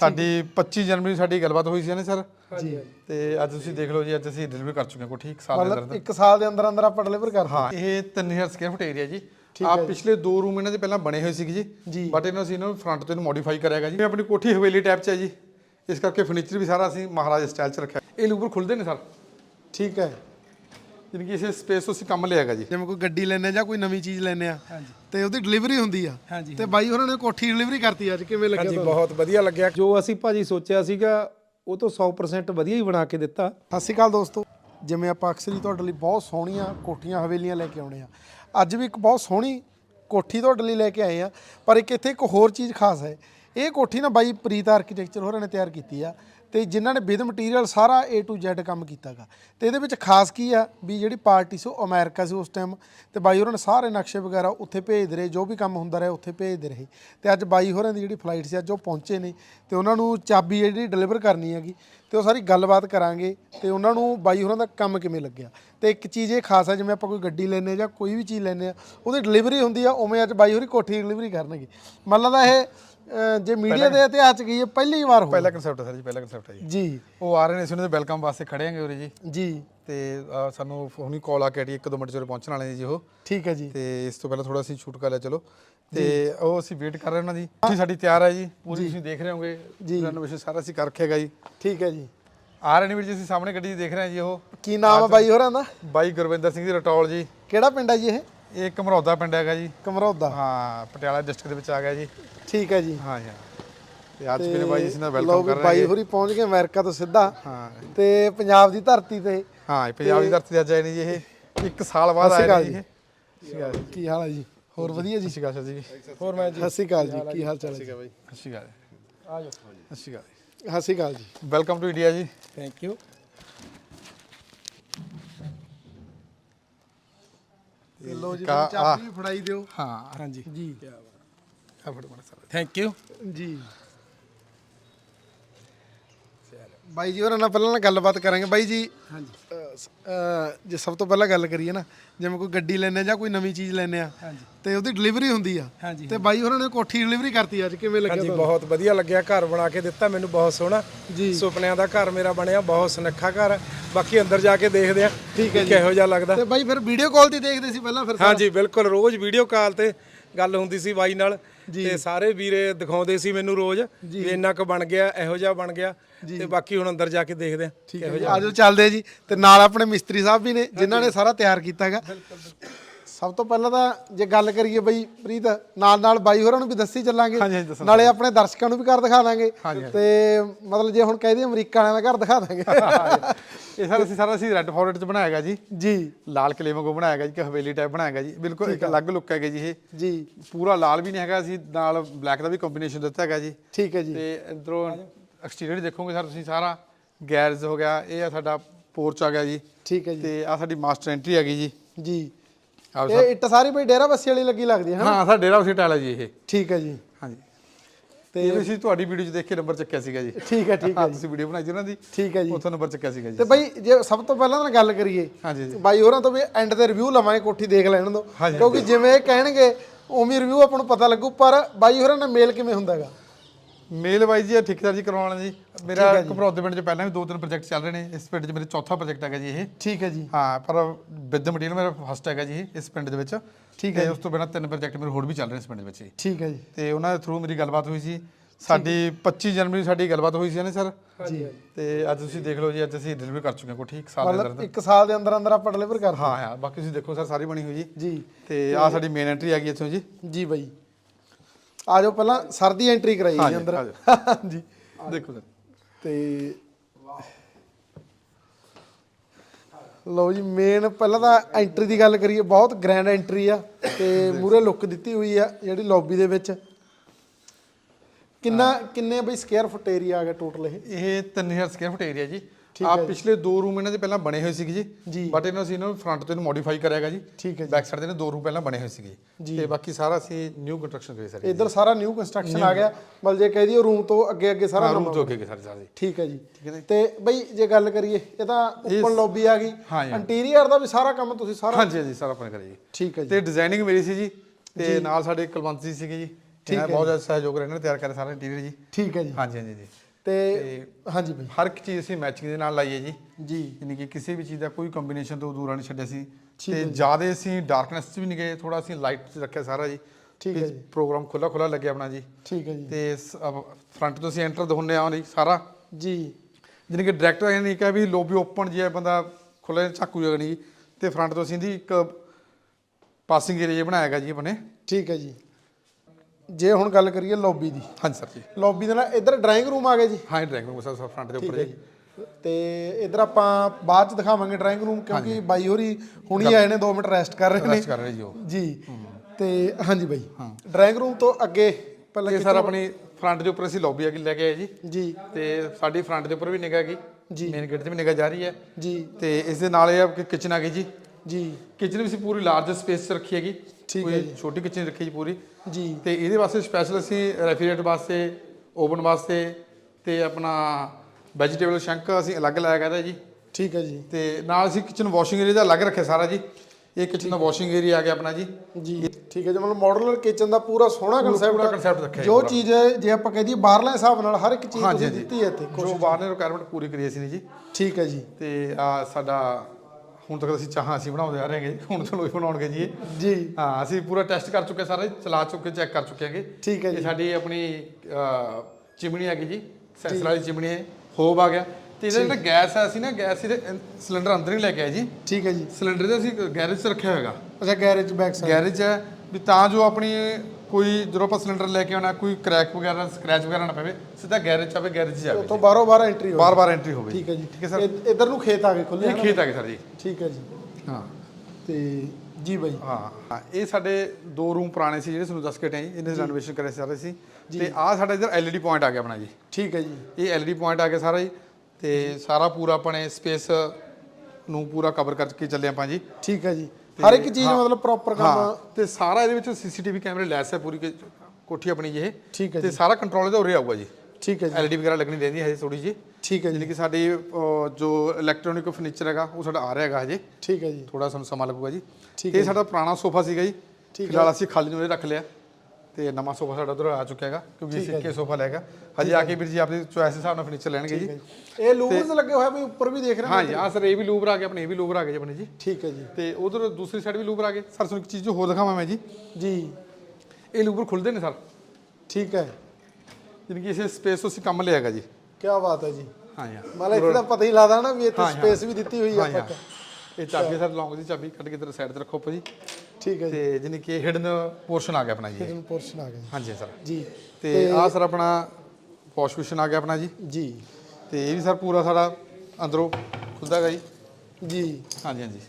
ਸਾਡੀ 25 ਜਨਵਰੀ ਨੂੰ ਸਾਡੀ ਗੱਲਬਾਤ ਹੋਈ ਸੀ ਨੇ ਸਰ। ਜੀ ਤੇ ਅੱਜ ਤੁਸੀਂ ਦੇਖ ਲਓ ਜੀ ਅੱਜ ਅਸੀਂ ਡਿਲੀਵਰੀ ਕਰ ਚੁੱਕੇ ਹਾਂ ਕੋਠੀ ਇੱਕ ਸਾਲ ਦੇ ਅੰਦਰ ਮਤਲਬ ਇੱਕ ਸਾਲ ਦੇ ਅੰਦਰ ਅੰਦਰ ਆਪਾਂ ਡਿਲੀਵਰ ਕਰ ਹਾਂ ਇਹ 3000 ਸਕੁਅਰ ਫੁੱਟ ਏਰੀਆ ਜੀ। ਆ ਪਿਛਲੇ ਦੋ ਰੂਮ ਇਹਨਾਂ ਦੇ ਪਹਿਲਾਂ ਬਣੇ ਹੋਏ ਸੀਗੇ ਜੀ। ਜੀ। ਬਟ ਇਹਨਾਂ ਅਸੀਂ ਇਹਨਾਂ ਨੂੰ ਫਰੰਟ ਤੋਂ ਇਹਨੂੰ ਮੋਡੀਫਾਈ ਕਰਿਆਗਾ ਜੀ। ਇਹ ਆਪਣੀ ਕੋਠੀ ਹਵੇਲੀ ਟਾਈਪ ਚ ਹੈ ਜੀ। ਇਸ ਕਰਕੇ ਫਰਨੀਚਰ ਵੀ ਸਾਰਾ ਅਸੀਂ ਮਹਾਰਾਜਾ ਸਟਾਈਲ ਚ ਰੱਖਿਆ। ਇਹ ਲੂਪਰ ਖੁੱਲਦੇ ਨੇ ਸਰ। ਠੀਕ ਹੈ। ਜਿਨ ਕਿ ਇਸੇ ਸਪੇਸ ਤੋਂ ਅਸੀਂ ਕੰਮ ਲਿਆਗਾ ਜੀ। ਜਿਵੇਂ ਕੋਈ ਗੱਡੀ ਲੈਣੇ ਜਾਂ ਕੋਈ ਨਵੀਂ ਚੀਜ਼ ਲੈਣੇ ਆ ਤੇ ਉਹਦੀ ਡਿਲੀਵਰੀ ਹੁੰਦੀ ਆ। ਹਾਂਜੀ, ਤੇ ਬਾਈ ਹੋਰਾਂ ਨੇ ਕੋਠੀ ਡਿਲੀਵਰੀ ਕਰਤੀ ਅੱਜ ਕਿਵੇਂ ਲੱਗਿਆ ਹਾਂਜੀ ਬਹੁਤ ਵਧੀਆ ਲੱਗਿਆ। ਜੋ ਅਸੀਂ ਭਾਜੀ ਸੋਚਿਆ ਸੀਗਾ ਉਹ ਤੋਂ 100% ਵਧੀਆ ਹੀ ਬਣਾ ਕੇ ਦਿੱਤਾ। ਸਤਿ ਸ਼੍ਰੀ ਅਕਾਲ ਦੋਸਤੋ। ਜਿਵੇਂ ਆਪਾਂ ਅਕਸਰ ਹੀ ਤੁਹਾਡੇ ਲਈ ਬਹੁਤ ਸੋਹਣੀਆਂ ਕੋਠੀਆਂ ਹਵੇਲੀਆਂ ਲੈ ਕੇ ਆਉਣੇ ਆ। ਅੱਜ ਵੀ ਇੱਕ ਬਹੁਤ ਸੋਹਣੀ ਕੋਠੀ ਤੁਹਾਡੇ ਲਈ ਲੈ ਕੇ ਆਏ ਆ ਪਰ ਇੱਕ ਇੱਥੇ ਇੱਕ ਹੋਰ ਚੀਜ਼ ਖਾਸ ਹੈ। ਇਹ ਕੋਠੀ ਨਾ ਬਾਈ ਪ੍ਰੀਤ ਆਰਕੀਟੈਕਚਰ ਹੋਰਾਂ ਨੇ ਤਿਆਰ ਕੀਤੀ ਆ। ਤੇ ਜਿਨ੍ਹਾਂ ਨੇ ਵਿਦ ਮਟੀਰੀਅਲ ਸਾਰਾ A to Z ਕੰਮ ਕੀਤਾਗਾ। ਤੇ ਇਹਦੇ ਵਿੱਚ ਖਾਸ ਕੀ ਆ ਵੀ ਜਿਹੜੀ ਪਾਰਟੀ ਸੀ ਉਹ ਅਮਰੀਕਾ ਸੀ ਉਸ ਟਾਈਮ ਤੇ ਬਾਈ ਹੋਰਾਂ ਨੇ ਸਾਰੇ ਨਕਸ਼ੇ ਵਗੈਰਾ ਉੱਥੇ ਭੇਜਦੇ ਰਹੇ, ਜੋ ਵੀ ਕੰਮ ਹੁੰਦਾ ਰਿਹਾ ਉੱਥੇ ਭੇਜਦੇ ਰਹੇ। ਤੇ ਅੱਜ ਬਾਈ ਹੋਰਾਂ ਦੀ ਜਿਹੜੀ ਫਲਾਈਟ ਸੀ ਅੱਜ ਉਹ ਪਹੁੰਚੇ ਨੇ ਤੇ ਉਹਨਾਂ ਨੂੰ ਚਾਬੀ ਜਿਹੜੀ ਡਿਲੀਵਰ ਕਰਨੀ ਹੈਗੀ ਤੇ ਉਹ ਸਾਰੀ ਗੱਲਬਾਤ ਕਰਾਂਗੇ ਤੇ ਉਹਨਾਂ ਨੂੰ ਬਾਈ ਹੋਰਾਂ ਦਾ ਕੰਮ ਕਿਵੇਂ ਲੱਗਿਆ। ਤੇ ਇੱਕ ਚੀਜ਼ ਇਹ ਖਾਸ ਹੈ ਜਿਵੇਂ ਆਪਾਂ ਕੋਈ ਗੱਡੀ ਲੈਨੇ ਜਾਂ ਕੋਈ ਵੀ ਚੀਜ਼ ਲੈਨੇ ਆ ਉਹਦੀ ਡਿਲੀਵਰੀ ਹੁੰਦੀ ਆ, ਉਵੇਂ ਅੱਜ ਬਾਈ ਹੋਰੀ ਕੋਠੀ ਡਿਲੀਵਰੀ ਕਰਨਗੇ। ਮੰਨ ਲਾ ਇਹ ਅਹ, ਜੇ ਮੀਡੀਆ ਦੇ ਇਤਿਹਾਸ ਚ ਗਈ ਹੈ ਪਹਿਲੀ ਵਾਰ ਹੋ ਪਹਿਲਾ ਕਨਸੈਪਟ ਹੈ ਸਰ ਜੀ ਪਹਿਲਾ ਕਨਸੈਪਟ ਹੈ ਜੀ। ਜੀ। ਉਹ ਆ ਰਹੇ ਨੇ ਅਸੀਂ ਉਹਨਾਂ ਦੇ ਵੈਲਕਮ ਵਾਸਤੇ ਖੜੇ ਆਂਗੇ ਉਰੇ ਜੀ। ਜੀ। ਤੇ ਅਹ, ਸਾਨੂੰ ਹੁਣੀ ਕਾਲ ਆ ਕੇ ਆਈ ਇੱਕ ਦੋ ਮਿੰਟ ਚ ਉਰੇ ਪਹੁੰਚਣ ਵਾਲੇ ਨੇ ਜੀ ਉਹ। ਠੀਕ ਹੈ ਜੀ। ਤੇ ਇਸ ਤੋਂ ਪਹਿਲਾਂ ਥੋੜਾ ਅਸੀਂ ਸ਼ੂਟ ਕਰ ਲਿਆ ਚਲੋ। ਤੇ ਉਹ ਅਸੀਂ ਵੇਟ ਕਰ ਰਹੇ ਉਹਨਾਂ ਦੀ। ਕੋਠੀ ਸਾਡੀ ਤਿਆਰ ਹੈ ਜੀ ਪੂਰੀ ਤੁਸੀਂ ਦੇਖ ਰਹੇ ਹੋਗੇ ਜੀ। ਰੈਨੋਵੇਸ਼ਨ ਸਾਰਾ ਅਸੀਂ ਕਰ ਰੱਖਿਆਗਾ ਜੀ। ਠੀਕ ਹੈ ਜੀ। ਆ ਰਹੇ ਨੇ ਵੀਰ ਜੀ ਅਸੀਂ ਸਾਹਮਣੇ ਗੱਡੀ ਦੇਖ ਰਹੇ ਹਾਂ ਜੀ ਉਹ। ਕੀ ਨਾਮ ਹੈ ਬਾਈ ਹੋਰਾਂ ਦਾ? ਬਾਈ ਗੁਰਵਿੰਦਰ ਸਿੰਘ ਜੀ ਰਟੌਲ ਜੀ। ਕਿਹੜਾ ਪਿੰਡ ਹੈ ਜੀ ਇਹ? ਇਹ ਕਮਰੌਦਾ ਪਿੰਡ ਹੈਗਾ ਜੀ। ਕਮਰੌਦਾ? ਹਾਂ ਪਟਿਆਲਾ ਡਿਸਟ੍ਰਿਕਟ ਦੇ ਵਿੱਚ ਆ ਗਿਆ ਜੀ। ਠੀਕ ਹੈ ਜੀ। ਹਾਂ ਜੀ ਹਾਂ। ਤੇ ਅੱਜ ਮੇਰੇ ਬਾਈ ਜੀ ਨਾਲ ਵੈਲਕਮ ਕਰ ਰਹੇ ਬਾਈ ਹਾਂ ਹੋਰੀ ਪਹੁੰਚ ਗਏ ਅਮਰੀਕਾ ਤੋਂ ਸਿੱਧਾ। ਹਾਂ। ਤੇ ਪੰਜਾਬ ਦੀ ਧਰਤੀ ਤੇ। ਹਾਂ ਇਹ ਪੰਜਾਬ ਦੀ ਧਰਤੀ ਤੇ ਅੱਜ ਆਏ ਨੇ ਜੀ ਇਹ। ਇੱਕ ਸਾਲ ਬਾਅਦ ਆਏ ਨੇ ਜੀ ਕੀ ਹਾਲ ਹੈ ਜੀ? ਹੋਰ ਵਧੀਆ ਜੀ? ਸਰ ਜੀ। ਹੋਰ ਮੈਂ ਸਤਿ ਸ਼੍ਰੀ ਅਕਾਲ ਜੀ। ਕੀ ਹਾਲ ਚਾਲ ਹੈ ਜੀ? ਸਤਿ ਸ਼੍ਰੀ ਅਕਾਲ। ਆ ਜਾਓ। ਸਤਿ ਸ਼੍ਰੀ ਅਕਾਲ। ਸਤਿ ਸ਼੍ਰੀ ਅਕਾਲ ਜੀ। ਵੈਲਕਮ ਟੂ ਇੰਡੀਆ ਜੀ। ਥੈਂਕ ਯੂ ਤੇ ਲੋ ਜੀ ਤੁਸੀਂ ਚਾਬੀ ਵੀ ਫੜਾਈ ਦਿਓ। ਹਾਂ ਹਾਂਜੀ। ਜੀ। ਆ ਫੜੋ ਮਾੜਾ ਸਾਰਾ ਥੈਂਕ ਯੂ ਜੀ। ਬਾਈ ਜੀ ਹੋਰਾਂ ਨਾਲ ਪਹਿਲਾਂ ਨਾਲ ਗੱਲਬਾਤ ਕਰਾਂਗੇ। ਬਾਈ ਜੀ ਹਾਂਜੀ। ਜੇ ਸਭ ਤੋਂ ਪਹਿਲਾਂ ਗੱਲ ਕਰੀਏ ਨਾ ਜਿਵੇਂ ਕੋਈ ਗੱਡੀ ਲੈਣੇ ਜਾਂ ਕੋਈ ਨਵੀਂ ਚੀਜ਼ ਲੈਣੇ ਆ ਤੇ ਉਹਦੀ ਡਿਲੀਵਰੀ ਹੁੰਦੀ ਆ। ਤੇ ਬਾਈ ਹੋਰਾਂ ਨੇ ਕੋਠੀ ਡਿਲੀਵਰੀ ਕਰਤੀ ਅੱਜ ਕਿਵੇਂ ਲੱਗਿਆ ਹਾਂਜੀ ਬਹੁਤ ਵਧੀਆ ਲੱਗਿਆ ਘਰ ਬਣਾ ਕੇ ਦਿੱਤਾ ਮੈਨੂੰ ਬਹੁਤ ਸੋਹਣਾ। ਜੀ। ਸੁਪਨਿਆਂ ਦਾ ਘਰ ਮੇਰਾ ਬਣਿਆ ਬਹੁਤ ਸੁਨੱਖਾ ਘਰ ਹੈ। ਬਾਕੀ ਅੰਦਰ ਜਾ ਕੇ ਦੇਖਦੇ ਆ ਠੀਕ ਹੈ ਕਿਹੋ ਜਿਹਾ ਲੱਗਦਾ। ਤੇ ਬਾਈ ਫਿਰ ਵੀਡੀਓ ਕਾਲ ਤੇ ਦੇਖਦੇ ਸੀ ਪਹਿਲਾਂ ਫਿਰ ਹਾਂਜੀ ਬਿਲਕੁਲ ਰੋਜ਼ ਵੀਡੀਓ ਕਾਲ ਤੇ ਗੱਲ ਹੁੰਦੀ ਸੀ ਬਾਈ ਨਾਲ। ਤੇ ਸਾਰੇ ਵੀਰੇ ਦਿਖਾਉਂਦੇ ਸੀ ਮੈਨੂੰ ਰੋਜ਼ ਵੀ ਇੰਨਾ ਕੁ ਬਣ ਗਿਆ ਇਹੋ ਜਿਹਾ ਬਣ ਗਿਆ। ਤੇ ਬਾਕੀ ਹੁਣ ਅੰਦਰ ਜਾ ਕੇ ਦੇਖਦੇ ਆ ਠੀਕ ਹੈ ਆਜੋ ਚੱਲਦੇ ਜੀ। ਤੇ ਨਾਲ ਆਪਣੇ ਮਿਸਤਰੀ ਸਾਹਿਬ ਵੀ ਨੇ ਜਿਨ੍ਹਾਂ ਨੇ ਸਾਰਾ ਤਿਆਰ ਕੀਤਾਗਾ ਸਭ ਤੋਂ ਪਹਿਲਾਂ ਤਾਂ ਜੇ ਗੱਲ ਕਰੀਏ ਬਈ ਪ੍ਰੀਤ ਨਾਲ ਨਾਲ ਬਾਈ ਹੋਰਾਂ ਨੂੰ ਵੀ ਦੱਸੀ ਚੱਲਾਂਗੇ। ਹਾਂਜੀ, ਹਾਂਜੀ, ਦੱਸਣਾ ਨਾਲੇ ਆਪਣੇ ਦਰਸ਼ਕਾਂ ਨੂੰ ਵੀ ਘਰ ਦਿਖਾ ਦਾਂਗੇ। ਤੇ ਮਤਲਬ ਜੇ ਹੁਣ ਕਹਦੇ ਅਮਰੀਕਾ ਵਾਲਿਆਂ ਦਾ ਘਰ ਦਿਖਾ ਦਾਂਗੇ। ਇਹ ਸਰ ਅਸੀਂ ਸਾਰਾ ਅਸੀਂ ਰੈੱਡ ਫੋਰਟ ਚ ਬਣਾਇਆਗਾ ਜੀ। ਜੀ। ਲਾਲ ਕਿਲੇ ਵਾਂਗੂ ਬਣਾਇਆਗਾ ਜੀ ਕਿ ਹਵੇਲੀ ਟਾਈਪ ਬਣਾਇਆਗਾ ਜੀ। ਬਿਲਕੁਲ ਇੱਕ ਅਲੱਗ ਲੁੱਕ ਹੈਗਾ ਜੀ ਇਹ। ਜੀ। ਪੂਰਾ ਲਾਲ ਵੀ ਨਹੀਂ ਹੈਗਾ ਅਸੀਂ ਨਾਲ ਬਲੈਕ ਦਾ ਵੀ ਕੰਬੀਨੇਸ਼ਨ ਦਿੱਤਾ ਹੈਗਾ ਜੀ। ਠੀਕ ਹੈ ਜੀ। ਤੇ ਇਧਰੋਂ ਐਕਸਟੀਰੀਅਰ ਦੇਖੋਗੇ ਸਰ ਤੁਸੀਂ ਸਾਰਾ ਗੈਰੇਜ ਹੋ ਗਿਆ ਇਹ ਆ ਸਾਡਾ ਪੋਰਚ ਆ ਗਿਆ ਜੀ। ਠੀਕ ਹੈ ਜੀ। ਤੇ ਆ ਸਾਡੀ ਮਾਸਟਰ ਐਂਟਰੀ ਹੈਗੀ ਜੀ। ਜੀ। ਆਹ ਇਹ ਇੱਟ ਸਾਰੀ ਬਈ ਡੇਰਾ ਬੱਸੀ ਵਾਲੀ ਲੱਗੀ ਲੱਗਦੀ ਹੈ ਹਾਂ ਸਾਡਾ ਡੇਰਾ ਉਸੇ ਟਾਇਲ ਹੈ ਜੀ ਇਹ। ਠੀਕ ਹੈ ਜੀ। ਹਾਂਜੀ। ਤੇ ਇਹ ਅਸੀਂ ਤੁਹਾਡੀ ਵੀਡੀਓ 'ਚ ਦੇਖ ਕੇ ਨੰਬਰ ਚੱਕਿਆ ਸੀਗਾ ਜੀ। ਠੀਕ ਹੈ ਠੀਕ ਹਾਂ ਹੈ ਤੁਸੀਂ ਵੀਡੀਓ ਬਣਾਈ ਸੀ ਉਹਨਾਂ ਦੀ। ਠੀਕ ਹੈ ਜੀ। ਉੱਥੋਂ ਨੰਬਰ ਚੱਕਿਆ ਸੀਗਾ ਜੀ। ਤੇ ਬਈ ਜੇ ਸਭ ਤੋਂ ਪਹਿਲਾਂ ਤਾਂ ਗੱਲ ਕਰੀਏ। ਹਾਂਜੀ ਜੀ ਬਾਈ ਹੋਰਾਂ ਤੋਂ ਵੀ ਐਂਡ ਤੇ ਰਿਵਿਊ ਲਵਾਂਗੇ ਕੋਠੀ ਦੇਖ ਲੈਣ ਦੋ। ਹਾਂਜੀ। ਕਿਉਂਕਿ ਜਿਵੇਂ ਇਹ ਕਹਿਣਗੇ ਉਵੇਂ ਰਿਵਿਊ ਆਪਾਂ ਨੂੰ ਪਤਾ ਲੱਗੂ ਪਰ ਬਾਈ ਹੋਰਾਂ ਨਾਲ ਮੇਲ ਕਿਵੇਂ ਹੁੰਦਾਗਾ? ਮੇਲ ਵਾਈਜ਼ ਜੀ ਠੇਕੇਦਾਰ ਜੀ ਕਰਵਾਉਣ ਵਾਲੇ ਜੀ। ਮੇਰਾ ਘਬਰੌਦੇ ਪਿੰਡ 'ਚ ਪਹਿਲਾਂ ਵੀ ਦੋ ਤਿੰਨ ਪ੍ਰੋਜੈਕਟ ਚੱਲ ਰਹੇ ਨੇ। ਇਸ ਪਿੰਡ 'ਚ ਮੇਰੇ ਚੌਥਾ ਪ੍ਰੋਜੈਕਟ ਹੈਗਾ ਜੀ ਇਹ। ਠੀਕ ਹੈ ਜੀ। ਹਾਂ ਪਰ ਵਿਦ ਮਟੀਰੀਅਲ ਮੇਰਾ ਫਸਟ ਹੈਗਾ ਜੀ ਇਸ ਪਿੰਡ ਦੇ ਵਿੱਚ। ਠੀਕ ਹੈ ਉਸ ਤੋਂ ਬਿਨਾਂ ਤਿੰਨ ਪ੍ਰੋਜੈਕਟ ਮੇਰੇ ਹੋਰ ਵੀ ਚੱਲ ਰਹੇ ਇਸ ਪਿੰਡ ਦੇ ਵਿੱਚ ਠੀਕ ਹੈ ਜੀ। ਤੇ ਉਹਨਾਂ ਦੇ ਥਰੂ ਮੇਰੀ ਗੱਲਬਾਤ ਹੋਈ ਸੀ। ਸਾਡੀ 25 ਜਨਵਰੀ ਨੂੰ ਸਾਡੀ ਗੱਲਬਾਤ ਹੋਈ ਸੀ ਨੇ ਸਰ। ਜੀ ਤੇ ਅੱਜ ਤੁਸੀਂ ਦੇਖ ਲਓ ਜੀ ਅੱਜ ਅਸੀਂ ਡਿਲੀਵਰੀ ਕਰ ਚੁੱਕੇ ਹਾਂ ਕੋਠੀ ਇੱਕ ਸਾਲ ਦੇ ਅੰਦਰ ਇੱਕ ਸਾਲ ਦੇ ਅੰਦਰ ਅੰਦਰ ਆਪਾਂ ਡਿਲੀਵਰ ਕਰ ਹਾਂ ਹਾਂ ਬਾਕੀ ਤੁਸੀਂ ਦੇਖੋ ਸਰ ਸਾਰੀ ਬਣੀ ਹੋਈ ਜੀ। ਜੀ। ਤੇ ਆ ਸਾਡੀ ਮੇਨ ਐਂਟਰੀ ਆ ਗਈ ਇੱਥੋਂ ਜੀ। ਜੀ ਬਾਈ। ਆ ਜਾਓ ਪਹਿਲਾਂ ਸਰ ਦੀ ਐਂਟਰੀ ਕਰਾਈ ਜੀ ਅੰਦਰ। ਜੀ ਦੇਖੋ ਸਰ ਤੇ ਲਓ ਜੀ ਮੇਨ ਪਹਿਲਾਂ ਤਾਂ ਐਂਟਰੀ ਦੀ ਗੱਲ ਕਰੀਏ ਬਹੁਤ ਗ੍ਰੈਂਡ ਐਂਟਰੀ ਆ ਤੇ ਮੂਰੇ ਲੁੱਕ ਦਿੱਤੀ ਹੋਈ ਆ ਜਿਹੜੀ ਲੌਬੀ ਦੇ ਵਿੱਚ। ਕਿੰਨਾ ਕਿੰਨੇ ਬਈ ਸਕੁਅਰ ਫੁੱਟ ਏਰੀਆ ਆ ਗਿਆ ਟੋਟਲ ਇਹ? ਇਹ 3000 ਸਕੁਅਰ ਫੁੱਟ ਏਰੀਆ ਜੀ। ਆ ਪਿਛਲੇ ਦੋ ਰੂਮ ਇਹਨਾਂ ਦੇ ਪਹਿਲਾਂ ਬਣੇ ਹੋਏ ਸੀਗੇ ਜੀ। ਜੀ। ਬਟ ਇਹਨਾਂ ਅਸੀਂ ਇਹਨਾਂ ਨੂੰ ਫਰੰਟ ਤੋਂ ਇਹਨੂੰ ਮੋਡੀਫਾਈ ਕਰਿਆਗਾ ਜੀ। ਠੀਕ ਹੈ ਬੈਕ ਸਾਈਡ ਦੇ ਨੇ ਦੋ ਰੂਮ ਪਹਿਲਾਂ ਬਣੇ ਹੋਏ ਸੀਗੇ। ਤੇ ਬਾਕੀ ਸਾਰਾ ਅਸੀਂ ਨਿਊ ਕੰਸਟਰਕਸ਼ਨ ਕਰੇ ਸਰ। ਇੱਧਰ ਸਾਰਾ ਨਿਊ ਕੰਸਟਰਕਸ਼ਨ ਆ ਗਿਆ। ਮਤਲਬ ਜੇ ਕਹਿ ਦਈਏ ਰੂਮ ਤੋਂ ਅੱਗੇ ਅੱਗੇ ਸਾਰਾ ਰੂਮ ਤੋਂ ਅੱਗੇ ਸਾਰੇ ਸਾਰੇ। ਠੀਕ ਹੈ ਜੀ। ਜੀ। ਤੇ ਬਈ ਜੇ ਗੱਲ ਕਰੀਏ ਇਹ ਤਾਂ ਓਪਨ ਲੌਬੀ ਆ ਗਈ। ਜੀ। ਇੰਟੀਰੀਅਰ ਦਾ ਵੀ ਸਾਰਾ ਕੰਮ ਤੁਸੀਂ ਸਾਰਾ ਹਾਂਜੀ ਹਾਂਜੀ ਸਾਰਾ ਆਪਣੇ ਕਰੇ ਜੀ। ਠੀਕ ਹੈ ਜੀ। ਤੇ ਡਿਜ਼ਾਈਨਿੰਗ ਮੇਰੀ ਸੀ ਜੀ। ਤੇ ਨਾਲ ਸਾਡੇ ਕੁਲਵੰਤ ਜੀ ਸੀਗੇ ਜੀ। ਠੀਕ ਹੈ ਬਹੁਤ ਜ਼ਿਆਦਾ ਸਹਿਯੋਗ ਰਹਿਣਾ ਤਿਆਰ ਕਰਿਆ ਸਾਰਾ ਇੰਟੀਰੀਅਰ ਜੀ। ਠੀਕ ਹੈ ਜੀ। ਹਾਂਜੀ ਹਾਂਜੀ ਜੀ। ਤੇ ਹਾਂਜੀ ਬਾਈ। ਹਰ ਇੱਕ ਚੀਜ਼ ਅਸੀਂ ਮੈਚਿੰਗ ਦੇ ਨਾਲ ਲਾਈਏ ਜੀ। ਜੀ। ਯਾਨੀ ਕਿ ਕਿਸੇ ਵੀ ਚੀਜ਼ ਦਾ ਕੋਈ ਕੰਬੀਨੇਸ਼ਨ ਤੋਂ ਦੂਰ ਨਹੀਂ ਛੱਡਿਆ ਸੀ। ਤੇ ਜ਼ਿਆਦਾ ਅਸੀਂ ਡਾਰਕਨੈਸ 'ਚ ਵੀ ਨਹੀਂ ਗਏ ਥੋੜਾ ਅਸੀਂ ਲਾਈਟ 'ਚ ਰੱਖਿਆ ਸਾਰਾ ਜੀ। ਠੀਕ ਹੈ ਜੀ। ਪ੍ਰੋਗਰਾਮ ਖੁੱਲਾ ਖੁੱਲਾ ਲੱਗਿਆ ਆਪਣਾ ਜੀ। ਠੀਕ ਹੈ ਜੀ। ਤੇ ਫਰੰਟ ਤੋਂ ਅਸੀਂ ਐਂਟਰ ਦਿਖਾਉਂਦੇ ਆ ਨਹੀਂ ਸਾਰਾ। ਜੀ। ਜਾਣੀ ਕਿ ਡਾਇਰੈਕਟ ਇਹ ਨਹੀਂ ਕਿਹਾ ਵੀ ਲੋਬੀ ਓਪਨ ਜੇ ਬੰਦਾ ਖੁੱਲੇ ਝਾਕੂ ਜਗਣੀ ਤੇ ਫਰੰਟ ਤੋਂ ਅਸੀਂ ਦੀ ਇੱਕ ਪਾਸਿੰਗ ਏਰੀਆ ਬਣਾਇਆ ਹੈਗਾ ਜੀ ਆਪਣੇ। ਠੀਕ ਹੈ ਜੀ। ਜੇ ਹੁਣ ਗੱਲ ਕਰੀਏ ਲੌਬੀ ਦੀ। ਹਾਂਜੀ ਸਰ ਜੀ। ਲੌਬੀ ਦੇ ਨਾਲ ਇੱਧਰ ਡਰਾਇੰਗ ਰੂਮ ਆ ਗਿਆ ਜੀ। ਹਾਂ ਡਰਾਈਵਿੰਗ ਰੂਮ ਸਰ ਫਰੰਟ ਦੇ ਉੱਪਰ ਜੀ। ਤੇ ਇਧਰ ਆਪਾਂ ਬਾਅਦ ਚ ਦਿਖਾਵਾਂਗੇ ਡਰਾਇੰਗ ਰੂਮ ਕਿਉਂਕਿ ਬਾਈ ਹੋਰੀ ਹੁਣੀ ਆਏ ਨੇ 2 ਮਿੰਟ ਰੈਸਟ ਕਰ ਰਹੇ ਨੇ। ਰੈਸਟ ਕਰ ਰਹੇ ਜੀ ਉਹ। ਜੀ। ਤੇ ਹਾਂਜੀ ਬਾਈ। ਡਰਾਇੰਗ ਰੂਮ ਤੋਂ ਅੱਗੇ ਪਹਿਲਾਂ ਇਹ ਸਰ ਆਪਣੀ ਫਰੰਟ ਦੇ ਉੱਪਰ ਅਸੀਂ ਲੌਬੀ ਆ ਕੇ ਲੈ ਕੇ ਆਏ ਜੀ। ਜੀ। ਤੇ ਸਾਡੀ ਫਰੰਟ ਦੇ ਉੱਪਰ ਵੀ ਨਿਗਾਹ ਗਈ ਜੀ। ਮੇਨ ਗੇਟ ਤੇ ਵੀ ਨਿਗਾਹ ਜਾ ਰਹੀ ਹੈ। ਜੀ। ਤੇ ਇਸ ਦੇ ਨਾਲ ਇਹ ਕਿ ਕਿਚਨ ਆ ਗਈ ਜੀ। ਜੀ। ਕਿਚਨ ਵੀ ਅਸੀਂ ਪੂਰੀ ਲਾਰਜ ਸਪੇਸ 'ਚ ਰੱਖੀ ਹੈਗੀ। ਠੀਕ ਹੈ ਕੋਈ ਛੋਟੀ ਕਿਚਨ ਰੱਖੀ ਜੀ ਪੂਰੀ। ਜੀ। ਤੇ ਇਹਦੇ ਵਾਸਤੇ ਸਪੈਸ਼ਲ ਅਸੀਂ ਰੈਫਰੀਜਰੇਟਰ ਵਾਸਤੇ ਓਵਨ ਵਾਸਤੇ ਤੇ ਆਪਣਾ ਵੈਜੀਟੇਬਲ ਸ਼ੰਕ ਅਸੀਂ ਅਲੱਗ ਲਾਇਆ ਗਿਆ ਜੀ। ਠੀਕ ਹੈ ਜੀ। ਤੇ ਨਾਲ ਅਸੀਂ ਕਿਚਨ ਵਾਸ਼ਿੰਗ ਏਰੀਆ ਦਾ ਅਲੱਗ ਰੱਖਿਆ ਸਾਰਾ ਜੀ। ਇਹ ਕਿਚਨ ਦਾ ਵਾਸ਼ਿੰਗ ਏਰੀਆ ਆ ਗਿਆ ਆਪਣਾ ਜੀ। ਜੀ। ਠੀਕ ਹੈ ਜੀ ਮਤਲਬ ਮਾਡਲਰ ਕਿਚਨ ਦਾ ਪੂਰਾ ਸੋਹਣਾ ਕਨਸੈਪਟ concept ਰੱਖਿਆ ਜੀ ਜੋ। ਚੀਜ਼ ਜੇ ਆਪਾਂ ਕਹਦੇ ਬਾਹਰਲੇ ਹਿਸਾਬ ਨਾਲ ਹਰ ਇੱਕ ਚੀਜ਼ ਤੁਸੀਂ। ਦਿੱਤੀ ਹੈ ਇੱਥੇ। ਜੋ ਬਾਹਰ ਨੇ ਰਿਕੁਆਇਰਮੈਂਟ ਪੂਰੀ ਕਰੀ ਸੀ ਜੀ। ਠੀਕ ਹੈ ਜੀ। ਤੇ ਆ ਸਾਡਾ ਹੁਣ ਤੱਕ ਅਸੀਂ ਚਾਹਾਂ ਅਸੀਂ ਬਣਾਉਂਦੇ ਆ ਰਹੇ ਹਾਂ ਜੀ। ਹੁਣ ਚਲੋ ਇਹ ਬਣਾਉਣਗੇ ਜੀ। ਜੀ। ਹਾਂ ਅਸੀਂ ਪੂਰਾ ਟੈਸਟ ਕਰ ਚੁੱਕੇ ਸਾਰਾ ਚਲਾ ਚੁੱਕੇ ਚੈੱਕ ਕਰ ਚੁੱਕੇ ਹੈਗੇ। ਠੀਕ ਹੈ ਜੀ। ਇਹ ਸਾਡੀ ਆਪਣੀ ਚਿਮਣੀ ਹੈਗੀ ਜੀ। ਸੈਂਸਰ ਵਾਲੀ ਚਿਮਣੀ ਹੈ। ਹੋਬ ਆ ਗਿਆ। ਤੇ ਇਹਦਾ ਜਿਹੜਾ ਗੈਸ ਹੈ ਅਸੀਂ ਨਾ ਗੈਸ ਇਹਦੇ ਸਿਲੰਡਰ ਅੰਦਰ ਹੀ ਲੈ ਕੇ ਆਏ ਜੀ। ਠੀਕ ਹੈ ਜੀ। ਸਿਲੰਡਰ ਦੇ ਅਸੀਂ ਗੈਰੇਜ 'ਚ ਰੱਖਿਆ ਹੋਏਗਾ ਅੱਛਾ ਗੈਰੇਜ ਬੈਕ ਸਾਈਡ ਗੈਰੇਜ ਹੈ। ਵੀ ਤਾਂ ਜੋ ਆਪਣੀ ਕੋਈ ਜਦੋਂ ਆਪਾਂ ਸਿਲੰਡਰ ਲੈ ਕੇ ਆਉਣਾ ਕੋਈ ਕ੍ਰੈਕ ਵਗੈਰਾ ਸਕ੍ਰੈਚ ਵਗੈਰਾ ਨਾ ਪਵੇ ਸਿੱਧਾ ਗੈਰੇਜ 'ਚ ਆਵੇ ਗੈਰੇਜ 'ਚ ਜਾਵੇ ਉਤੋਂ ਬਾਹਰੋਂ ਬਾਹਰ ਐਂਟਰੀ ਹੋ ਬਾਰ-ਬਾਰ ਐਂਟਰੀ ਹੋਵੇ। ਠੀਕ ਹੈ ਜੀ। ਠੀਕ ਹੈ ਸਰ। ਇ- ਇੱਧਰ ਨੂੰ ਖੇਤ ਆ ਗਏ ਖੁੱਲੇ ਇਹ ਖੇਤ ਆ ਗਏ ਸਰ ਜੀ। ਠੀਕ ਹੈ ਜੀ। ਹਾਂ। ਤੇ ਜੀ ਬਾਈ। ਹਾਂ ਹਾਂ, ਇਹ ਸਾਡੇ ਦੋ ਰੂਮ ਪੁਰਾਣੇ ਸੀ ਜਿਹੜੇ ਤੁਹਾਨੂੰ ਦੱਸ ਕੇ ਟਾਈ ਇਹਨੇ ਰੈਨੋਵੇਸ਼ਨ ਕਰੇ ਸਾਰੇ ਸੀ। ਤੇ ਆਹ ਸਾਡਾ ਇਧਰ ਐਲਈਡੀ ਪੁਆਇੰਟ ਆ ਗਿਆ ਆਪਣਾ ਜੀ। ਠੀਕ ਹੈ ਜੀ। ਇਹ ਐਲਈਡੀ ਪੁਆਇੰਟ ਆ ਗਿਆ ਸਾਰਾ ਜੀ। ਤੇ ਸਾਰਾ ਪੂਰਾ ਆਪਣੇ ਸਪੇਸ ਨੂੰ ਪੂਰਾ ਕਵਰ ਕਰਕੇ ਚੱਲੇ ਆਪਾਂ ਜੀ। ਠੀਕ ਹੈ ਜੀ। ਹਰ ਇੱਕ ਚੀਜ਼ ਮਤਲਬ ਪ੍ਰੋਪਰ ਕੰਮ ਤੇ ਸਾਰਾ ਇਹਦੇ ਵਿੱਚ ਸੀਸੀਟੀਵੀ ਕੈਮਰੇ ਲੈਸ ਹੈ ਪੂਰੀ ਕੋਠੀ ਆਪਣੀ ਇਹ ਠੀਕ ਹੈ ਤੇ ਸਾਰਾ ਕੰਟਰੋਲ ਇਹਦਾ ਉਰੇ ਆਊਗਾ ਜੀ। ਠੀਕ ਹੈ ਜੀ। ਐਲਈਡੀ ਵਗੈਰਾ ਲੱਗਣੀ ਰਹਿੰਦੀ ਹੈ ਹਜੇ ਥੋੜੀ ਜੀ ਠੀਕ ਹੈ ਜੀ। ਕਿ ਸਾਡੀ ਜੋ ਇਲੈਕਟ੍ਰੋਨਿਕ ਫਰਨੀਚਰ ਹੈਗਾ ਉਹ ਸਾਡਾ ਆ ਰਿਹਾ ਹੈਗਾ ਹਜੇ। ਠੀਕ ਹੈ ਜੀ। ਥੋੜਾ ਸਾਨੂੰ ਸਮਾਂ ਲੱਗੂਗਾ ਜੀ। ਇਹ ਸਾਡਾ ਪੁਰਾਣਾ ਸੋਫਾ ਸੀਗਾ ਜੀ। ਠੀਕ ਫਿਲਹਾਲ ਅਸੀਂ ਖਾਲੀ ਨੂੰ ਇਹ ਰੱਖ ਲਿਆ। ਤੇ ਨਵਾਂ ਸੋਫਾ ਸਾਡਾ ਉਧਰ ਆ ਚੁੱਕਿਆ ਹੈਗਾ ਕਿਉਂਕਿ ਅਸੀਂ ਕੇ ਸੋਫਾ ਲੈਗਾ ਹਜੇ ਆ ਕੇ ਵੀਰ ਜੀ ਆਪਣੀ ਚੁਆਇਸ ਹਿਸਾਬ ਨਾਲ ਫਰਨੀਚਰ ਲੈਣਗੇ ਜੀ। ਇਹ ਲੂਵਰਸ ਲੱਗੇ ਹੋਏ ਵੀ ਉੱਪਰ ਵੀ ਦੇਖ ਰਹੇ ਹਾਂ ਜੀ ਆ ਸਰ ਇਹ ਵੀ ਲੂਬਰ ਆ ਗਏ ਆਪਣੇ ਇਹ ਵੀ ਲੂਬਰ ਆ ਜੀ ਆਪਣੇ ਜੀ। ਠੀਕ ਹੈ ਜੀ। ਤੇ ਉਧਰ ਦੂਸਰੀ ਸਾਈਡ ਵੀ ਲੂਬਰ ਆ ਗਏ। ਸਰ ਤੁਹਾਨੂੰ ਇੱਕ ਚੀਜ਼ ਜੋ ਹੋਰ ਦਿਖਾਵਾਂ ਮੈਂ ਜੀ। ਜੀ। ਇਹ ਲੂਬਰ ਖੁੱਲਦੇ ਨੇ ਸਰ। ਠੀਕ ਹੈ। ਯਾਨੀ ਕਿ ਇਸੇ ਸਪੇਸ ਤੋਂ ਅਸੀਂ ਕੰਮ ਲਿਆ ਹੈਗਾ ਜੀ। ਕੀ ਬਾਤ ਹੈ ਜੀ। ਹਾਂ ਹਾਂ। ਮਤਲਬ ਇੱਥੇ ਤਾਂ ਪਤਾ ਹੀ ਲੱਗਦਾ ਨਾ ਵੀ ਇੱਥੇ। ਸਪੇਸ ਵੀ ਦਿੱਤੀ ਹੋਈ ਹਾਂ ਆਪਾਂ। ਇਹ ਚਾਬੀ ਸਰ ਲੌਂਗ ਦੀ ਚਾਬੀ ਕੱਢ ਕੇ ਇਧਰ ਸਾਈਡ ਤੇ ਰੱਖੋ ਜੀ। ਠੀਕ ਹੈ ਜੀ। ਤੇ ਯਾਨੀ ਕਿ ਹਿਡਨ ਪੋਰਸ਼ਨ ਆ ਗਿਆ ਆਪਣਾ ਜੀ ਇਹ। ਕਿਚਨ ਪੋਰਸ਼ਨ ਆ ਗਿਆ ਜੀ। ਹਾਂਜੀ ਸਰ। ਜੀ। ਤੇ ਆ ਸਰ ਆਪਣਾ ਵਾਸ਼ ਬੇਸਿਨ ਆ ਗਿਆ ਆਪਣਾ ਜੀ। ਜੀ। ਤੇ ਇਹ ਵੀ ਸਰ ਪੂਰਾ ਸਾਡਾ ਅੰਦਰੋਂ ਖੁੱਲਦਾ ਹੈਗਾ ਜੀ। ਜੀ। ਹਾਂਜੀ ਹਾਂਜੀ।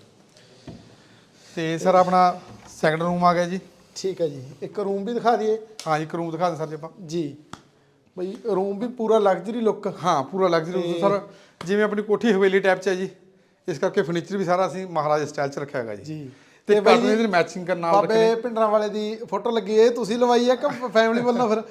ਤੇ ਸਰ ਆਪਣਾ ਸੈਕੰਡ ਰੂਮ ਆ ਗਿਆ ਜੀ। ਠੀਕ ਹੈ ਜੀ। ਇੱਕ ਰੂਮ ਵੀ ਦਿਖਾ ਦਈਏ। ਹਾਂ ਇੱਕ ਰੂਮ ਦਿਖਾ ਦੇ ਸਰ ਜੀ ਆਪਾਂ। ਜੀ। ਬਈ ਰੂਮ ਵੀ ਪੂਰਾ ਲਗਜ਼ਰੀ ਲੁੱਕ ਹਾਂ ਪੂਰਾ ਲਗਜ਼ਰੀ ਸਰ ਜਿਵੇਂ ਆਪਣੀ ਕੋਠੀ ਹਵੇਲੀ ਟਾਈਪ ਚ ਹੈ ਜੀ ਇਸ ਕਰਕੇ ਫਰਨੀਚਰ ਵੀ ਸਾਰਾ ਅਸੀਂ ਮਹਾਰਾਜਾ ਸਟਾਈਲ ਚ ਰੱਖਿਆ ਹੈਗਾ ਜੀ। ਜੀ। ਤੇ ਬਾਈ ਕਰਨੇ ਦੀ ਮੈਚਿੰਗ ਕਰਨ ਨਾਲ ਬਾਬੇ ਪਿੰਡਰਾਂ ਵਾਲੇ ਦੀ ਫੋਟੋ ਲੱਗੀ ਹੈ ਤੁਸੀਂ ਲਵਾਈ ਹੈ ਕਿ ਫੈਮਿਲੀ ਵੱਲੋਂ ਫਿਰ?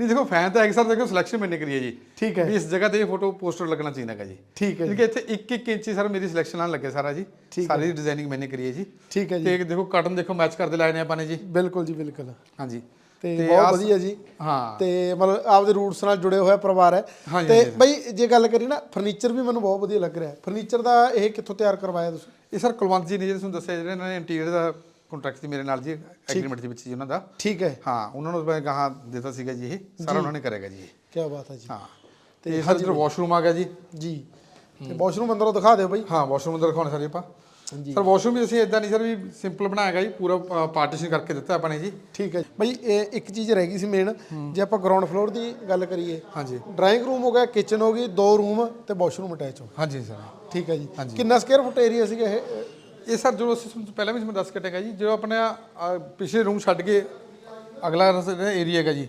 ਨਹੀਂ ਦੇਖੋ ਫੈਨ ਤਾਂ ਹੈ ਕਿ ਸਰ ਦੇਖੋ ਸਿਲੈਕਸ਼ਨ ਮੈਨੇ ਕਰੀ ਹੈ ਜੀ। ਠੀਕ ਹੈ। ਵੀ ਇਸ ਜਗ੍ਹਾ ਤੇ ਇਹ ਫੋਟੋ ਪੋਸਟਰ ਲੱਗਣਾ ਚਾਹੀਦਾ ਹੈਗਾ ਜੀ। ਠੀਕ ਹੈ ਜੀ। ਕਿਉਂਕਿ ਇੱਥੇ ਇੱਕ ਇੱਕ ਇੰਚੀ ਸਰ ਮੇਰੀ ਸਿਲੈਕਸ਼ਨ ਨਾਲ ਲੱਗੇ ਸਾਰਾ ਜੀ। ਸਾਰੀ ਡਿਜ਼ਾਈਨਿੰਗ ਮੈਨੇ ਕਰੀ ਹੈ ਜੀ। ਠੀਕ ਹੈ ਜੀ। ਤੇ ਦੇਖੋ ਕਾਟਨ ਦੇਖੋ ਮੈਚ ਕਰਦੇ ਲਾਏ ਨੇ ਆਪਾਂ ਨੇ ਜੀ। ਬਿਲਕੁਲ ਜੀ ਬਿਲਕੁਲ। ਹਾਂਜੀ। ਤੇ ਬਹੁਤ ਵਧੀਆ ਜੀ। ਹਾਂ। ਤੇ ਮਤਲਬ ਆਪਦੇ ਰੂਟਸ ਨਾਲ ਜੁੜੇ ਹੋਇਆ ਪਰਿਵਾਰ ਹੈ। ਤੇ। ਬਈ ਜੇ ਗੱਲ ਕਰੀ ਨਾ ਫਰਨੀਚਰ ਵੀ ਮੈਨੂੰ ਬਹੁਤ ਵਧੀਆ ਲੱਗ ਰਿਹਾ ਫਰਨੀਚਰ ਦਾ ਇਹ ਕਿੱਥੋਂ ਤਿਆਰ ਕਰਵਾਇਆ ਤੁਸੀਂ? ਇਹ ਸਰ ਕੁਲਵੰਤ ਜੀ ਨੇ ਜਿਹੜੇ ਤੁਹਾਨੂੰ ਦੱਸਿਆ ਜਿਹੜੇ ਇਹਨਾਂ ਨੇ ਇੰਟੀਰੀਅਰ ਦਾ ਕੰਟਰੈਕਟ ਸੀ ਮੇਰੇ ਨਾਲ ਜੀ ਐਗਰੀਮੈਂਟ ਦੇ ਵਿੱਚ ਜੀ ਉਹਨਾਂ ਦਾ। ਠੀਕ ਹੈ। ਹਾਂ ਉਹਨਾਂ ਨੂੰ ਮੈਂ ਗਾਹਾਂ ਦਿੱਤਾ ਸੀਗਾ ਜੀ ਇਹ। ਸਾਰਾ ਉਹਨਾਂ ਨੇ ਕਰੇਗਾ ਜੀ ਇਹ। ਕੀ ਬਾਤ ਹੈ ਜੀ। ਹਾਂ। ਤੇ ਸਰ ਜਿਹੜਾ ਵਾਸ਼ਰੂਮ ਆ ਗਿਆ ਜੀ। ਜੀ। ਤੇ ਵਾਸ਼ਰੂਮ ਅੰਦਰੋਂ ਦਿਖਾ ਦਿਓ ਬਈ। ਹਾਂ ਵਾਸ਼ਰੂਮ ਅੰਦਰ ਦਿਖਾਉਣਾ ਸਰ ਆਪਾਂ। ਸਰ ਵਾਸ਼ਰੂਮ ਵੀ ਅਸੀਂ ਇਦਾਂ ਨਹੀਂ ਸਰ ਵੀ ਸਿੰਪਲ ਬਣਾਇਆਗਾ ਜੀ ਪੂਰਾ ਪਾਰਟੀਸ਼ਨ ਕਰਕੇ ਦਿੱਤਾ ਆਪਾਂ ਨੇ ਜੀ। ਠੀਕ ਹੈ ਜੀ। ਬਈ ਇਹ ਇੱਕ ਚੀਜ਼ ਰਹਿ ਗਈ ਸੀ ਮੇਨ ਜੇ ਆਪਾਂ ਗਰਾਊਂਡ ਫਲੋਰ ਦੀ ਗੱਲ ਕਰੀਏ। ਹਾਂਜੀ। ਡਰਾਇੰਗ ਰੂਮ ਹੋ ਗਿਆ ਕਿਚਨ ਹੋ ਗਈ ਦੋ ਰੂਮ ਤੇ ਵਾਸ਼ਰੂਮ ਅਟੈਚ ਹੋ ਹਾਂਜੀ ਸਰ ਠੀਕ ਹੈ ਜੀ। ਕਿੰਨਾ ਸਕੁਅਰ ਫੁੱਟ ਏਰੀਆ ਸੀਗਾ ਇਹ? ਇਹ ਸਰ ਜੋ ਅਸੀਂ ਤੁਹਾਨੂੰ ਪਹਿਲਾਂ ਵੀ ਮੈਂ ਦੱਸ ਕੱਟੇਗਾ ਜੀ ਜੋ ਆਪਣੇ ਪਿਛਲੇ ਰੂਮ ਛੱਡ ਕੇ ਅਗਲਾ ਏਰੀਆ ਹੈਗਾ ਜੀ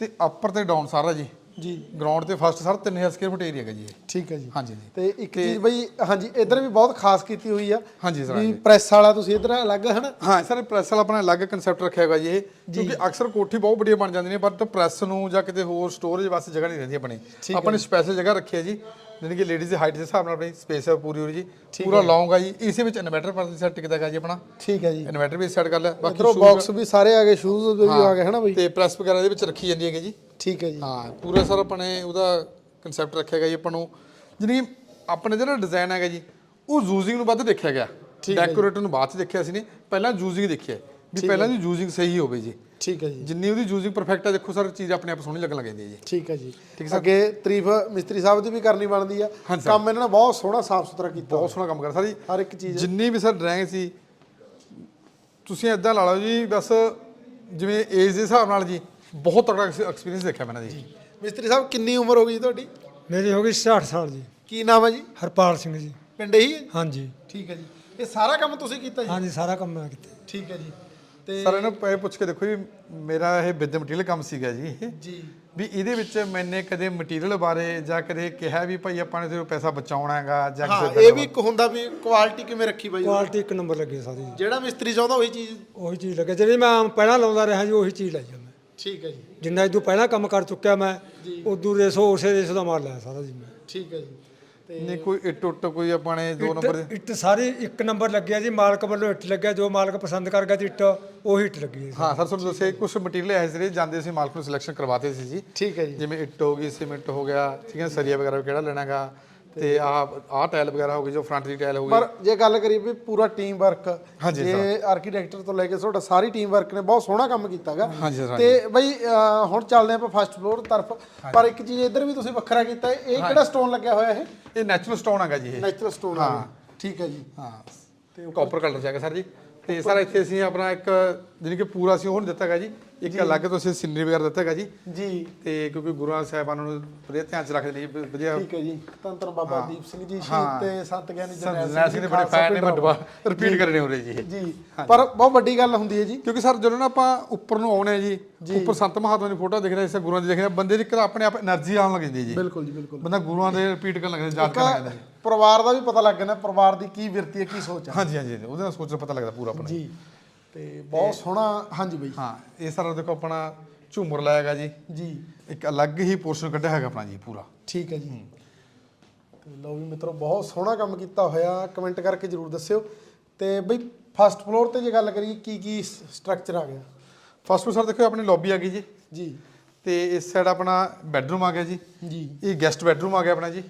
ਤੇ ਅੱਪਰ ਤੇ ਡਾਊਨ ਸਾਰਾ ਜੀ। ਜੀ। ਗਰਾਊਂਡ ਤੇ first sir 3000 square feet area ਹੈਗਾ ਜੀ ਇਹ। ਠੀਕ ਹੈ ਜੀ। ਹਾਂਜੀ ਜੀ। ਤੇ ਇੱਕ ਚੀਜ਼ ਬਈ ਹਾਂਜੀ ਇਧਰ ਵੀ ਬਹੁਤ ਖਾਸ ਕੀਤੀ ਹੋਈ ਆ। ਹਾਂਜੀ ਸਰ ਵੀ ਪ੍ਰੈਸ ਵਾਲਾ ਤੁਸੀਂ ਇਧਰ ਅਲੱਗ ਹਨਾ? ਹਾਂ ਸਰ ਪ੍ਰੈਸ ਵਾਲਾ ਆਪਣਾ ਅਲੱਗ ਕਨਸੈਪਟ ਰੱਖਿਆ ਹੋਇਆ ਜੀ ਇਹ। ਕਿਉਂਕਿ ਅਕਸਰ ਕੋਠੀ ਬਹੁਤ ਵੱਡੀਆਂ ਬਣ ਜਾਂਦੀਆਂ ਨੇ ਪਰ ਪ੍ਰੈਸ ਨੂੰ ਜਾਂ ਕਿਤੇ ਹੋਰ ਸਟੋਰੇਜ ਵਾਸਤੇ ਜਗ੍ਹਾ ਨਹੀਂ ਰਹਿੰਦੀ ਆਪਣੀ। ਆਪਣੀ ਸਪੈਸ਼ਲ ਜਗ੍ਹਾ ਰੱਖੀ ਹੈ ਜੀ। ਜਾਣੀ ਕਿ ਲੇਡੀਜ਼ ਦੀ ਹਾਈਟ ਦੇ ਹਿਸਾਬ ਨਾਲ ਆਪਣੀ ਸਪੇਸ ਹੈ ਪੂਰੀ ਹੋ ਜੀ। ਪੂਰਾ ਲੌਂਗ ਆ ਜੀ। ਇਸੇ ਵਿੱਚ ਇਨਵਰਟਰ ਪਰ ਸੈਟ ਟਿਕਦਾ ਹੈਗਾ ਜੀ ਆਪਣਾ। ਠੀਕ ਹੈ ਜੀ। ਇਨਵਰਟਰ ਵੀ ਸੈਟ ਕਰ ਲਿਆ ਬਾਕੀ ਇਧਰੋਂ ਬਾਕਸ ਵੀ ਸਾਰੇ ਆ ਗਏ ਸ਼ੂਜ਼ ਵੀ ਆ ਗਏ ਹਨਾ ਬਈ? ਤੇ ਪ੍ਰੈਸ ਵਗੈਰਾ ਦੇ ਵਿੱਚ ਰੱਖੀ ਜਾਂਦੀ ਹੈਗੀ ਜੀ। ਠੀਕ ਹੈ ਜੀ। ਹਾਂ ਪੂਰਾ ਸਰ ਆਪਣੇ ਉਹਦਾ ਕਨਸੈਪਟ ਰੱਖਿਆ ਗਿਆ ਜੀ ਆਪਾਂ ਨੂੰ। ਕਿ ਆਪਣੇ ਜਿਹੜਾ ਡਿਜ਼ਾਈਨ ਹੈਗਾ ਜੀ ਉਹ ਯੂਜ਼ਿੰਗ ਨੂੰ ਵੱਧ ਦੇਖਿਆ ਗਿਆ। ਡੈਕੋਰੇਟਰ ਨੂੰ ਬਾਅਦ ਚ ਦੇਖਿਆ ਸੀ ਨੇ ਪਹਿਲਾਂ ਯੂਜ਼ਿੰਗ ਦੇਖਿਆ। ਵੀ ਪਹਿਲਾਂ ਦੀ ਯੂਜ਼ਿੰਗ ਸਹੀ ਹੋਵੇ ਜੀ। ਠੀਕ ਹੈ ਜੀ। ਜਿੰਨੀ ਉਹਦੀ ਯੂਜ਼ਿੰਗ ਪਰਫੈਕਟ ਹੈ ਦੇਖੋ ਸਰ ਚੀਜ਼ ਆਪਣੇ ਆਪ ਸੋਹਣੀ ਲੱਗਣ ਲੱਗ ਜਾਂਦੀ ਹੈ ਜੀ। ਠੀਕ ਹੈ ਜੀ। ਅੱਗੇ ਤਾਰੀਫ ਮਿਸਤਰੀ ਸਾਹਿਬ ਦੀ ਵੀ ਕਰਨੀ ਬਣਦੀ ਆ। ਕੰਮ ਇਹਨਾਂ ਨੇ ਬਹੁਤ ਸੋਹਣਾ ਸਾਫ਼ ਸੁਥਰਾ ਕੀਤਾ ਬਹੁਤ ਸੋਹਣਾ ਕੰਮ ਕਰ ਸਰ ਜੀ ਹਰ ਇੱਕ ਚੀਜ਼। ਜਿੰਨੀ ਵੀ ਸਰ ਡਰਾਇੰਗ ਸੀ ਤੁਸੀਂ ਇਦਾਂ ਲਾ ਲਓ ਜੀ ਬਸ ਜਿਵੇਂ ਏਜ ਦੇ ਹਿਸਾਬ ਨਾਲ ਜੀ ਬਹੁਤ ਤਕੜਾ ਐਕਸਪੀਰੀਅੰਸ ਦੇਖਿਆ ਮੈਨਾਂ ਜੀ। ਮਿਸਤਰੀ ਸਾਹਿਬ ਕਿੰਨੀ ਉਮਰ ਹੋ ਗਈ ਜੀ ਤੁਹਾਡੀ? ਮੇਰੀ ਹੋ ਗਈ 66 ਸਾਲ ਜੀ। ਕੀ ਨਾਮ ਹੈ ਜੀ? ਹਰਪਾਲ ਸਿੰਘ ਜੀ। ਪਿੰਡ ਹੀ ਹੈ? ਹਾਂਜੀ। ਠੀਕ ਹੈ ਜੀ। ਇਹ ਸਾਰਾ ਕੰਮ ਤੁਸੀਂ ਕੀਤਾ ਜੀ? ਹਾਂਜੀ ਸਾਰਾ ਕੰਮ ਮੈਂ ਕੀਤਾ। ਠੀਕ ਹੈ ਜੀ। ਤੇ ਸਰ ਇਹਨੂੰ ਇਹ ਪੁੱਛ ਕੇ ਦੇਖੋ ਜੀ ਮੇਰਾ ਇਹ ਵਿਦ ਮਟੀਰੀਅਲ ਕੰਮ ਸੀਗਾ ਜੀ। ਇਹ ਜੀ। ਵੀ ਇਹਦੇ ਵਿੱਚ ਮੈਨੇ ਕਦੇ ਮਟੀਰੀਅਲ ਬਾਰੇ ਜਾਂ ਕਦੇ ਕਿਹਾ ਵੀ ਭਾਈ ਆਪਾਂ ਨੇ ਤੇ ਪੈਸਾ ਬਚਾਉਣਾ ਹੈਗਾ ਜਾਂ ਹਾਂ ਇਹ ਵੀ ਇੱਕ ਹੁੰਦਾ ਵੀ ਕੁਆਲਿਟੀ ਕਿਵੇਂ ਰੱਖੀ ਬਾਈ ਕੁਆਲਿਟੀ ਇੱਕ ਨੰਬਰ ਲੱਗੀ ਸਾਰੀ। ਜਿਹੜਾ ਮਿਸਤਰੀ ਚਾਹੁੰਦਾ ਉਹੀ ਚੀਜ਼ ਉਹੀ ਚੀਜ਼ ਲੱਗੇ ਜਿਹੜੀ ਮੈਂ ਆਮ ਪਹਿਲਾਂ ਲਾਉਂਦਾ ਰਿਹਾ ਜੀ ਉਹੀ ਚੀਜ਼ ਲਾਈ ਠੀਕ ਹੈ ਜੀ। ਜਿੰਨਾ ਇਦੋਂ ਪਹਿਲਾਂ ਕੰਮ ਕਰ ਚੁੱਕਿਆ ਮੈਂ ਉਦੋਂ ਰੇਸੋ ਉਸੇ ਰੇਸੋ ਦਾ ਮਾਲ ਲਿਆ ਸਾਰਾ ਜੀ ਮੈਂ। ਠੀਕ ਹੈ ਜੀ। ਤੇ ਨਹੀਂ ਕੋਈ ਇੱਟ ਉੱਟ ਕੋਈ ਆਪਾਂ ਨੇ ਦੋ ਨੰਬਰ ਇੱਟ- ਇੱਟ ਸਾਰੀ ਇੱਕ ਨੰਬਰ ਲੱਗਿਆ ਜੀ ਮਾਲਕ ਵੱਲੋਂ ਇੱਟ ਲੱਗਿਆ ਜੋ ਮਾਲਕ ਪਸੰਦ ਕਰ ਗਿਆ ਜੀ ਇੱਟ ਉਹੀ ਇੱਟ ਲੱਗੀ ਹੈ ਜੀ। ਹਾਂ ਸਰ ਤੁਹਾਨੂੰ ਦੱਸਿਆ ਕੁਝ ਮਟੀਰੀਅਲ ਐਸੇ ਜਿਹੜੇ ਜਾਂਦੇ ਸੀ ਮਾਲਕ ਨੂੰ ਸਿਲੈਕਸ਼ਨ ਕਰਵਾਤੇ ਸੀ ਜੀ। ਠੀਕ ਹੈ ਜੀ। ਜਿਵੇਂ ਇੱਟ ਹੋ ਗਈ ਸੀਮੈਂਟ ਹੋ ਗਿਆ ਠੀਕ ਹੈ ਸਰੀਆ ਵਗੈਰਾ ਕਿਹੜਾ ਲੈਣਾਗਾ? ਤੇ ਆ ਆਹ ਟਾਇਲ ਵਗੈਰਾ ਹੋ ਗਈ ਜੋ ਫਰੰਟ ਦੀ ਟਾਇਲ ਹੋ ਗਈ। ਪਰ ਜੇ ਗੱਲ ਕਰੀਏ ਵੀ ਪੂਰਾ ਟੀਮ ਵਰਕ ਜੇ ਆਰਕੀਟੈਕਚਰ ਤੋਂ ਲੈ ਕੇ ਤੁਹਾਡਾ ਸਾਰੀ ਟੀਮ ਵਰਕ ਨੇ ਬਹੁਤ ਸੋਹਣਾ ਕੰਮ ਕੀਤਾਗਾ। ਤੇ ਬਈ ਹੁਣ ਚੱਲਦੇ ਆਪਾਂ ਫਸਟ ਫਲੋਰ ਤਰਫ। ਪਰ ਇੱਕ ਚੀਜ਼ ਇੱਧਰ ਵੀ ਤੁਸੀਂ ਵੱਖਰਾ ਕੀਤਾ ਹੈ। ਇਹ ਕਿਹੜਾ ਸਟੋਨ ਲੱਗਿਆ ਹੋਇਆ ਇਹ? ਇਹ ਨੈਚੁਰਲ ਸਟੋਨ ਹੈਗਾ ਜੀ ਇਹ। ਨੈਚੁਰਲ ਸਟੋਨ ਆ। ਠੀਕ ਹੈ ਜੀ। ਹਾਂ। ਤੇ ਕਾਪਰ ਕਲਰ ਚ ਹੈਗਾ ਸਰ ਜੀ। ਤੇ ਸਰ ਇੱਥੇ ਅਸੀਂ ਆਪਣਾ ਇੱਕ ਜਿਹਨੇ ਕਿ ਪੂਰਾ ਅਸੀਂ ਉਹ ਦਿੱਤਾ ਹੈਗਾ ਜੀ। ਇੱਕ ਅਲੱਗ ਤੋਂ ਅਸੀਂ ਸਿਨਰੀ ਵਗੈਰਾ ਦਿੱਤਾ ਹੈਗਾ ਜੀ। ਜੀ। ਤੇ ਕਿਉਂਕਿ ਗੁਰਾਂ ਸਾਹਿਬਾਨਾਂ ਨੂੰ ਵਧੀਆ ਧਿਆਨ ਚ ਰੱਖਦੇ ਨੇ ਜੀ, ਵਧੀਆ ਠੀਕ ਹੈ ਜੀ। ਤੰਤਰ ਬਾਬਾ ਦੀਪ ਸਿੰਘ ਜੀ ਸ਼ਹੀਦ ਤੇ ਸੰਤ ਗਿਆਨੀ ਜਰਨੈਲ ਜਰਨੈਲ ਸਿੰਘ ਬੜੇ ਖਾਲਸਾ ਨੇ ਮੈਂ ਰਿਪੀਟ ਕਰਨੇ ਹੋ ਜੀ। ਜੀ। ਪਰ ਬਹੁਤ ਵੱਡੀ ਗੱਲ ਹੁੰਦੀ ਹੈ ਜੀ। ਕਿਉਂਕਿ ਸਰ ਜਦੋਂ ਨਾ ਆਪਾਂ ਉੱਪਰ ਨੂੰ ਆਉਣੇ ਆ ਜੀ ਉੱਪਰ ਸੰਤ ਮਹਾਤਮਾ ਦੀ ਫੋਟੋ ਦੇਖਦੇ ਆ ਗੁਰੂਆਂ ਦੀ ਦੇਖਦੇ ਹਾਂ, ਬੰਦੇ ਦੀ ਇੱਕ ਆਪਣੇ ਆਪ એનર્ਜੀ ਆਉਣ ਲੱਗ ਜਾਂਦੀ ਹੈ ਜੀ। ਬਿਲਕੁਲ ਜੀ ਬਿਲਕੁਲ। ਬੰਦਾ ਗੁਰੂਆਂ ਦੇ ਰਿਪੀਟ ਕਰਨ ਲੱਗ ਜਾਂਦਾ ਯਾਦ ਕਰਨ ਪਰਿਵਾਰ ਦਾ ਵੀ ਪਤਾ ਲੱਗ ਜਾਂਦਾ ਪਰਿਵਾਰ ਦੀ ਕੀ ਵਿਰਤੀ ਹੈ ਕੀ ਸੋਚ ਹੈ। ਹਾਂਜੀ ਹਾਂਜੀ ਹਾਂਜੀ, ਉਹਦੇ ਨਾਲ ਸੋਚਣ ਪਤਾ ਲੱਗਦਾ ਪੂਰਾ। ਆਪਣਾ। ਜੀ ਤੇ ਬਹੁਤ ਸੋਹਣਾ ਹਾਂਜੀ ਬਈ। ਹਾਂ ਇਹ ਸਾਰਾ ਦੇਖੋ ਆਪਣਾ ਝੂਮਰ ਲਾਇਆਗਾ ਜੀ। ਜੀ। ਇੱਕ ਅਲੱਗ ਹੀ ਪੋਰਸ਼ਨ ਕੱਢਿਆ ਹੈਗਾ ਆਪਣਾ ਜੀ ਪੂਰਾ। ਠੀਕ ਹੈ ਜੀ। ਤੇ ਲਓ ਵੀ ਮਿੱਤਰੋ ਬਹੁਤ ਸੋਹਣਾ ਕੰਮ ਕੀਤਾ ਹੋਇਆ। ਕਮੈਂਟ ਕਰਕੇ ਜਰੂਰ ਦੱਸਿਓ। ਤੇ ਬਈ ਫਸਟ ਫਲੋਰ ਤੇ ਜੇ ਗੱਲ ਕਰੀਏ ਕੀ ਕੀ ਸਟਰਕਚਰ ਆ ਗਿਆ? ਫਸਟ ਸਰ ਦੇਖੋ ਆਪਣੀ ਲੌਬੀ ਆ ਗਈ ਜੀ। ਜੀ। ਤੇ ਇਸ ਸਾਈਡ ਆਪਣਾ ਬੈੱਡਰੂਮ ਆ ਗਿਆ ਜੀ। ਜੀ। ਇਹ ਗੈਸਟ ਬੈੱਡਰੂਮ ਆ ਗਿਆ ਆਪਣਾ ਜੀ।